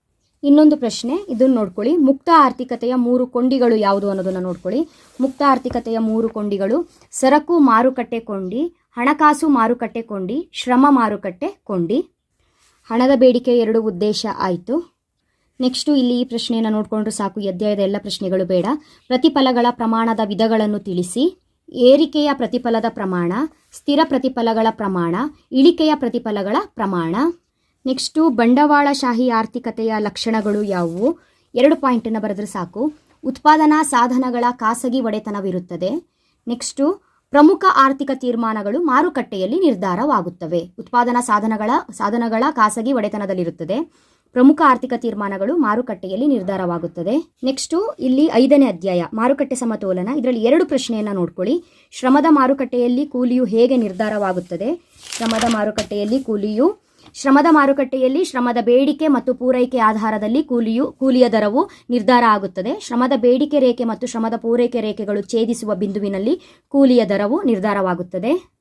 ಇನ್ನೊಂದು ಪ್ರಶ್ನೆ, ಇದನ್ನು ನೋಡ್ಕೊಳ್ಳಿ. ಮುಕ್ತ ಆರ್ಥಿಕತೆಯ ಮೂರು ಕೊಂಡಿಗಳು ಯಾವುದು ಅನ್ನೋದನ್ನು ನೋಡ್ಕೊಳ್ಳಿ. ಮುಕ್ತ ಆರ್ಥಿಕತೆಯ ಮೂರು ಕೊಂಡಿಗಳು, ಸರಕು ಮಾರುಕಟ್ಟೆ ಕೊಂಡಿ, ಹಣಕಾಸು ಮಾರುಕಟ್ಟೆ ಕೊಂಡಿ, ಶ್ರಮ ಮಾರುಕಟ್ಟೆ ಕೊಂಡಿ. ಹಣದ ಬೇಡಿಕೆ ಎರಡು ಉದ್ದೇಶ ಆಯಿತು. ನೆಕ್ಸ್ಟು ಇಲ್ಲಿ ಈ ಪ್ರಶ್ನೆಯನ್ನು ನೋಡಿಕೊಂಡ್ರೆ ಸಾಕು. ಅಧ್ಯಾಯದ ಎಲ್ಲ ಪ್ರಶ್ನೆಗಳು ಬೇಡ. ಪ್ರತಿಫಲಗಳ ಪ್ರಮಾಣದ ವಿಧಗಳನ್ನು ತಿಳಿಸಿ. ಏರಿಕೆಯ ಪ್ರತಿಫಲದ ಪ್ರಮಾಣ, ಸ್ಥಿರ ಪ್ರತಿಫಲಗಳ ಪ್ರಮಾಣ, ಇಳಿಕೆಯ ಪ್ರತಿಫಲಗಳ ಪ್ರಮಾಣ. ನೆಕ್ಸ್ಟು, ಬಂಡವಾಳಶಾಹಿ ಆರ್ಥಿಕತೆಯ ಲಕ್ಷಣಗಳು ಯಾವುವು? ಎರಡು ಪಾಯಿಂಟನ್ನು ಬರೆದ್ರೆ ಸಾಕು. ಉತ್ಪಾದನಾ ಸಾಧನಗಳ ಖಾಸಗಿ ಒಡೆತನವಿರುತ್ತದೆ. ನೆಕ್ಸ್ಟು, ಪ್ರಮುಖ ಆರ್ಥಿಕ ತೀರ್ಮಾನಗಳು ಮಾರುಕಟ್ಟೆಯಲ್ಲಿ ನಿರ್ಧಾರವಾಗುತ್ತವೆ. ಉತ್ಪಾದನಾ ಸಾಧನಗಳ ಸಾಧನಗಳ ಖಾಸಗಿ ಒಡೆತನದಲ್ಲಿರುತ್ತದೆ. ಪ್ರಮುಖ ಆರ್ಥಿಕ ತೀರ್ಮಾನಗಳು ಮಾರುಕಟ್ಟೆಯಲ್ಲಿ ನಿರ್ಧಾರವಾಗುತ್ತದೆ. ನೆಕ್ಸ್ಟು, ಇಲ್ಲಿ ಐದನೇ ಅಧ್ಯಾಯ, ಮಾರುಕಟ್ಟೆ ಸಮತೋಲನ. ಇದರಲ್ಲಿ ಎರಡು ಪ್ರಶ್ನೆಯನ್ನು ನೋಡ್ಕೊಳ್ಳಿ. ಶ್ರಮದ ಮಾರುಕಟ್ಟೆಯಲ್ಲಿ ಕೂಲಿಯು ಹೇಗೆ ನಿರ್ಧಾರವಾಗುತ್ತದೆ? ಶ್ರಮದ ಮಾರುಕಟ್ಟೆಯಲ್ಲಿ ಕೂಲಿಯು, ಶ್ರಮದ ಮಾರುಕಟ್ಟೆಯಲ್ಲಿ ಶ್ರಮದ ಬೇಡಿಕೆ ಮತ್ತು ಪೂರೈಕೆ ಆಧಾರದಲ್ಲಿ ಕೂಲಿಯು, ಕೂಲಿಯ ದರವು ನಿರ್ಧಾರ ಆಗುತ್ತದೆ. ಶ್ರಮದ ಬೇಡಿಕೆ ರೇಖೆ ಮತ್ತು ಶ್ರಮದ ಪೂರೈಕೆ ರೇಖೆಗಳು ಛೇದಿಸುವ ಬಿಂದುವಿನಲ್ಲಿ ಕೂಲಿಯ ದರವು ನಿರ್ಧಾರವಾಗುತ್ತದೆ.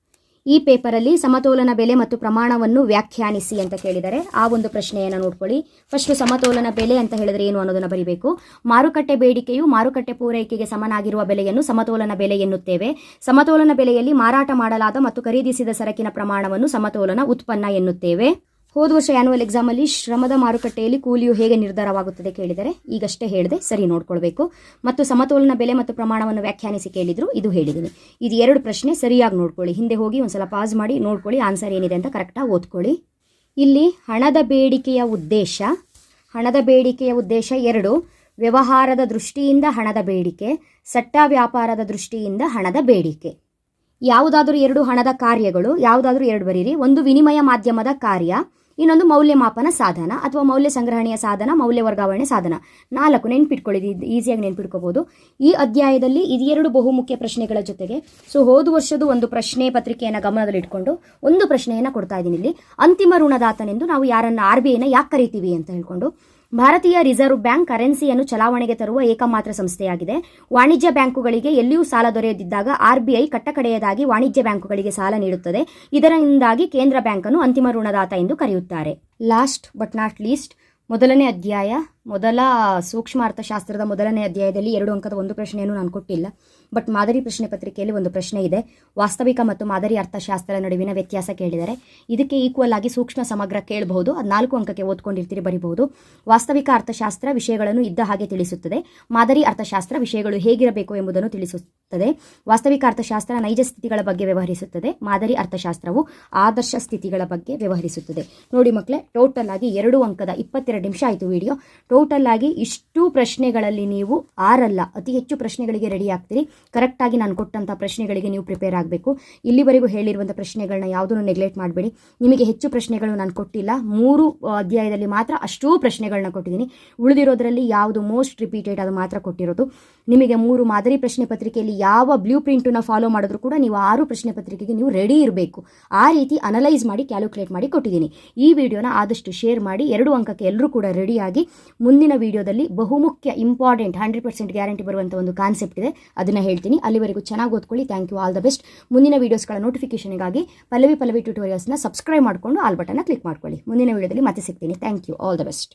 ಈ ಪೇಪರಲ್ಲಿ ಸಮತೋಲನ ಬೆಲೆ ಮತ್ತು ಪ್ರಮಾಣವನ್ನು ವ್ಯಾಖ್ಯಾನಿಸಿ ಅಂತ ಕೇಳಿದರೆ ಆ ಒಂದು ಪ್ರಶ್ನೆಯನ್ನು ನೋಡ್ಕೊಳ್ಳಿ. ಫಸ್ಟ್ ಸಮತೋಲನ ಬೆಲೆ ಅಂತ ಹೇಳಿದ್ರೆ ಏನು ಅನ್ನೋದನ್ನು ಬರಿಬೇಕು. ಮಾರುಕಟ್ಟೆ ಬೇಡಿಕೆಯು ಮಾರುಕಟ್ಟೆ ಪೂರೈಕೆಗೆ ಸಮನಾಗಿರುವ ಬೆಲೆಯನ್ನು ಸಮತೋಲನ ಬೆಲೆ ಎನ್ನುತ್ತೇವೆ. ಸಮತೋಲನ ಬೆಲೆಯಲ್ಲಿ ಮಾರಾಟ ಮಾಡಲಾದ ಮತ್ತು ಖರೀದಿಸಿದ ಸರಕಿನ ಪ್ರಮಾಣವನ್ನು ಸಮತೋಲನ ಉತ್ಪನ್ನ ಎನ್ನುತ್ತೇವೆ. ಹೋದ ವರ್ಷ ಆ್ಯನುವಲ್ ಎಕ್ಸಾಮಲ್ಲಿ ಶ್ರಮದ ಮಾರುಕಟ್ಟೆಯಲ್ಲಿ ಕೂಲಿಯು ಹೇಗೆ ನಿರ್ಧಾರವಾಗುತ್ತದೆ ಕೇಳಿದರೆ, ಈಗಷ್ಟೇ ಹೇಳಿದೆ ಸರಿ ನೋಡ್ಕೊಳ್ಬೇಕು. ಮತ್ತು ಸಮತೋಲನ ಬೆಲೆ ಮತ್ತು ಪ್ರಮಾಣವನ್ನು ವ್ಯಾಖ್ಯಾನಿಸಿ ಕೇಳಿದ್ರು, ಇದು ಹೇಳಿದ್ದೀನಿ. ಇದು ಎರಡು ಪ್ರಶ್ನೆ ಸರಿಯಾಗಿ ನೋಡ್ಕೊಳ್ಳಿ. ಹಿಂದೆ ಹೋಗಿ ಒಂದ್ಸಲ ಪಾಸ್ ಮಾಡಿ, ನೋಡ್ಕೊಳ್ಳಿ ಆನ್ಸರ್ ಏನಿದೆ ಅಂತ ಕರೆಕ್ಟಾಗಿ ಓದ್ಕೊಳ್ಳಿ. ಇಲ್ಲಿ ಹಣದ ಬೇಡಿಕೆಯ ಉದ್ದೇಶ, ಹಣದ ಬೇಡಿಕೆಯ ಉದ್ದೇಶ ಎರಡು, ವ್ಯವಹಾರದ ದೃಷ್ಟಿಯಿಂದ ಹಣದ ಬೇಡಿಕೆ, ಸಟ್ಟ ವ್ಯಾಪಾರದ ದೃಷ್ಟಿಯಿಂದ ಹಣದ ಬೇಡಿಕೆ. ಯಾವುದಾದರೂ ಎರಡು ಹಣದ ಕಾರ್ಯಗಳು, ಯಾವುದಾದ್ರೂ ಎರಡು ಬರೀರಿ. ಒಂದು ವಿನಿಮಯ ಮಾಧ್ಯಮದ ಕಾರ್ಯ ಇನ್ನೊಂದು ಮೌಲ್ಯಮಾಪನ ಸಾಧನ ಅಥವಾ ಮೌಲ್ಯ ಸಂಗ್ರಹಣೆಯ ಸಾಧನ, ಮೌಲ್ಯ ವರ್ಗಾವಣೆ ಸಾಧನ. ನಾಲ್ಕು ನೆನ್ಪಿಟ್ಕೊಳ್ಳಿ ಇದು ಈಸಿಯಾಗಿ ನೆನ್ಪಿಟ್ಕೋಬಹುದು. ಈ ಅಧ್ಯಾಯದಲ್ಲಿ ಇದೆರಡು ಬಹುಮುಖ್ಯ ಪ್ರಶ್ನೆಗಳ ಜೊತೆಗೆ, ಸೊ ಹೋದ ವರ್ಷದ ಒಂದು ಪ್ರಶ್ನೆ ಪತ್ರಿಕೆಯನ್ನು ಗಮನದಲ್ಲಿಟ್ಕೊಂಡು ಒಂದು ಪ್ರಶ್ನೆಯನ್ನು ಕೊಡ್ತಾ ಇದ್ದೀನಿ ಇಲ್ಲಿ. ಅಂತಿಮ ಋಣದಾತನೆಂದು ನಾವು ಯಾರನ್ನ, ಆರ್ ಬಿ ಐನ ಯಾಕೆ ಕರಿತೀವಿ ಅಂತ ಹೇಳ್ಕೊಂಡು ಭಾರತೀಯ ರಿಸರ್ವ್ ಬ್ಯಾಂಕ್ ಕರೆನ್ಸಿಯನ್ನು ಚಲಾವಣೆಗೆ ತರುವ ಏಕಮಾತ್ರ ಸಂಸ್ಥೆಯಾಗಿದೆ. ವಾಣಿಜ್ಯ ಬ್ಯಾಂಕುಗಳಿಗೆ ಎಲ್ಲಿಯೂ ಸಾಲ ದೊರೆಯದಿದ್ದಾಗ ಆರ್ಬಿಐ ಕಟ್ಟಕಡೆಯದಾಗಿ ವಾಣಿಜ್ಯ ಬ್ಯಾಂಕುಗಳಿಗೆ ಸಾಲ ನೀಡುತ್ತದೆ. ಇದರಿಂದಾಗಿ ಕೇಂದ್ರ ಬ್ಯಾಂಕನ್ನು ಅಂತಿಮ ಋಣದಾತ ಎಂದು ಕರೆಯುತ್ತಾರೆ. ಲಾಸ್ಟ್ ಬಟ್ ನಾಟ್ ಲೀಸ್ಟ್, ಮೊದಲನೇ ಅಧ್ಯಾಯ, ಮೊದಲ ಸೂಕ್ಷ್ಮ ಅರ್ಥಶಾಸ್ತ್ರದ ಮೊದಲನೇ ಅಧ್ಯಾಯದಲ್ಲಿ ಎರಡು ಅಂಕದ ಒಂದು ಪ್ರಶ್ನೆಯನ್ನು ನಾನು ಕೊಟ್ಟಿಲ್ಲ. ಬಟ್ ಮಾದರಿ ಪ್ರಶ್ನೆ ಪತ್ರಿಕೆಯಲ್ಲಿ ಒಂದು ಪ್ರಶ್ನೆ ಇದೆ. ವಾಸ್ತವಿಕ ಮತ್ತು ಮಾದರಿ ಅರ್ಥಶಾಸ್ತ್ರ ನಡುವಿನ ವ್ಯತ್ಯಾಸ ಕೇಳಿದರೆ ಇದಕ್ಕೆ ಈಕ್ವಲ್ ಆಗಿ ಸೂಕ್ಷ್ಮ ಸಮಗ್ರ ಕೇಳಬಹುದು. ಅದು ನಾಲ್ಕು ಅಂಕಕ್ಕೆ ಓದ್ಕೊಂಡಿರ್ತೀರಿ ಬರಿಬಹುದು. ವಾಸ್ತವಿಕ ಅರ್ಥಶಾಸ್ತ್ರ ವಿಷಯಗಳನ್ನು ಇದ್ದ ಹಾಗೆ ತಿಳಿಸುತ್ತದೆ. ಮಾದರಿ ಅರ್ಥಶಾಸ್ತ್ರ ವಿಷಯಗಳು ಹೇಗಿರಬೇಕು ಎಂಬುದನ್ನು ತಿಳಿಸುತ್ತದೆ. ವಾಸ್ತವಿಕ ಅರ್ಥಶಾಸ್ತ್ರ ನೈಜ ಸ್ಥಿತಿಗಳ ಬಗ್ಗೆ ವ್ಯವಹರಿಸುತ್ತದೆ. ಮಾದರಿ ಅರ್ಥಶಾಸ್ತ್ರವು ಆದರ್ಶ ಸ್ಥಿತಿಗಳ ಬಗ್ಗೆ ವ್ಯವಹರಿಸುತ್ತದೆ. ನೋಡಿ ಮಕ್ಕಳೇ ಟೋಟಲ್ ಆಗಿ ಎರಡು ಅಂಕದ ಇಪ್ಪತ್ತೆರಡು ನಿಮಿಷ ಆಯಿತು ವಿಡಿಯೋ ಟೋಟಲ್ ಆಗಿ ಇಷ್ಟು ಪ್ರಶ್ನೆಗಳಲ್ಲಿ ನೀವು ಆರಲ್ಲ. ಅತಿ ಹೆಚ್ಚು ಪ್ರಶ್ನೆಗಳಿಗೆ ರೆಡಿ ಆಗ್ತೀರಿ. ಕರೆಕ್ಟಾಗಿ ನಾನು ಕೊಟ್ಟಂಥ ಪ್ರಶ್ನೆಗಳಿಗೆ ನೀವು ಪ್ರಿಪೇರ್ ಆಗಬೇಕು. ಇಲ್ಲಿವರೆಗೂ ಹೇಳಿರುವಂಥ ಪ್ರಶ್ನೆಗಳನ್ನ ಯಾವುದನ್ನು ನೆಗ್ಲೆಕ್ಟ್ ಮಾಡಬೇಡಿ. ನಿಮಗೆ ಹೆಚ್ಚು ಪ್ರಶ್ನೆಗಳು ನಾನು ಕೊಟ್ಟಿಲ್ಲ. ಮೂರು ಅಧ್ಯಾಯದಲ್ಲಿ ಮಾತ್ರ ಅಷ್ಟೂ ಪ್ರಶ್ನೆಗಳನ್ನ ಕೊಟ್ಟಿದ್ದೀನಿ. ಉಳಿದಿರೋದ್ರಲ್ಲಿ ಯಾವುದು ಮೋಸ್ಟ್ ರಿಪೀಟೆಡ್ ಅದು ಮಾತ್ರ ಕೊಟ್ಟಿರೋದು. ನಿಮಗೆ ಮೂರು ಮಾದರಿ ಪ್ರಶ್ನೆ ಪತ್ರಿಕೆಯಲ್ಲಿ ಯಾವ ಬ್ಲೂ ಪ್ರಿಂಟನ್ನ ಫಾಲೋ ಮಾಡಿದ್ರು ಕೂಡ ನೀವು ಆರು ಪ್ರಶ್ನೆ ಪತ್ರಿಕೆಗೆ ನೀವು ರೆಡಿ ಇರಬೇಕು. ಆ ರೀತಿ ಅನಲೈಸ್ ಮಾಡಿ, ಕ್ಯಾಲ್ಕುಲೇಟ್ ಮಾಡಿ ಕೊಟ್ಟಿದ್ದೀನಿ. ಈ ವಿಡಿಯೋನ ಆದಷ್ಟು ಶೇರ್ ಮಾಡಿ, ಎರಡು ಅಂಕಕ್ಕೆ ಎಲ್ಲರೂ ಕೂಡ ರೆಡಿಯಾಗಿ ಮುಂದಿನ ವಿಡಿಯೋದಲ್ಲಿ ಬಹುಮುಖ್ಯ, ಇಂಪಾರ್ಟೆಂಟ್, ಹಂಡ್ರೆಡ್ ಪರ್ಸೆಂಟ್ ಗ್ಯಾರಂಟಿ ಬರುವಂಥ ಒಂದು ಕಾನ್ಸೆಪ್ಟ್ ಇದೆ. ಅದನ್ನು ಹೇಳ್ತೀನಿ. ಅಲ್ಲಿವರೆಗೂ ಚೆನ್ನಾಗಿ ಓದ್ಕೊಳ್ಳಿ. Thank you all the best ಮುಂದಿನ ವೀಡಿಯೋಸ್ಗಳ ನೋಟಿಫಿಕೇಷನ್ಗಾಗಿ ಪಲ್ಲವಿ ಪಲ್ಲವಿ ಟ್ಯೂಟೋರಿಯಲ್ಸ್ನ ಸಬ್ಸ್ಕ್ರೈಬ್ ಮಾಡಿಕೊಂಡು ಆಲ್ ಬಟನ್ನ ಕ್ಲಿಕ್ ಮಾಡ್ಕೊಳ್ಳಿ. ಮುಂದಿನ ವಿಡಿಯೋದಲ್ಲಿ ಮತ್ತೆ ಸಿಗ್ತೀನಿ. Thank you all the best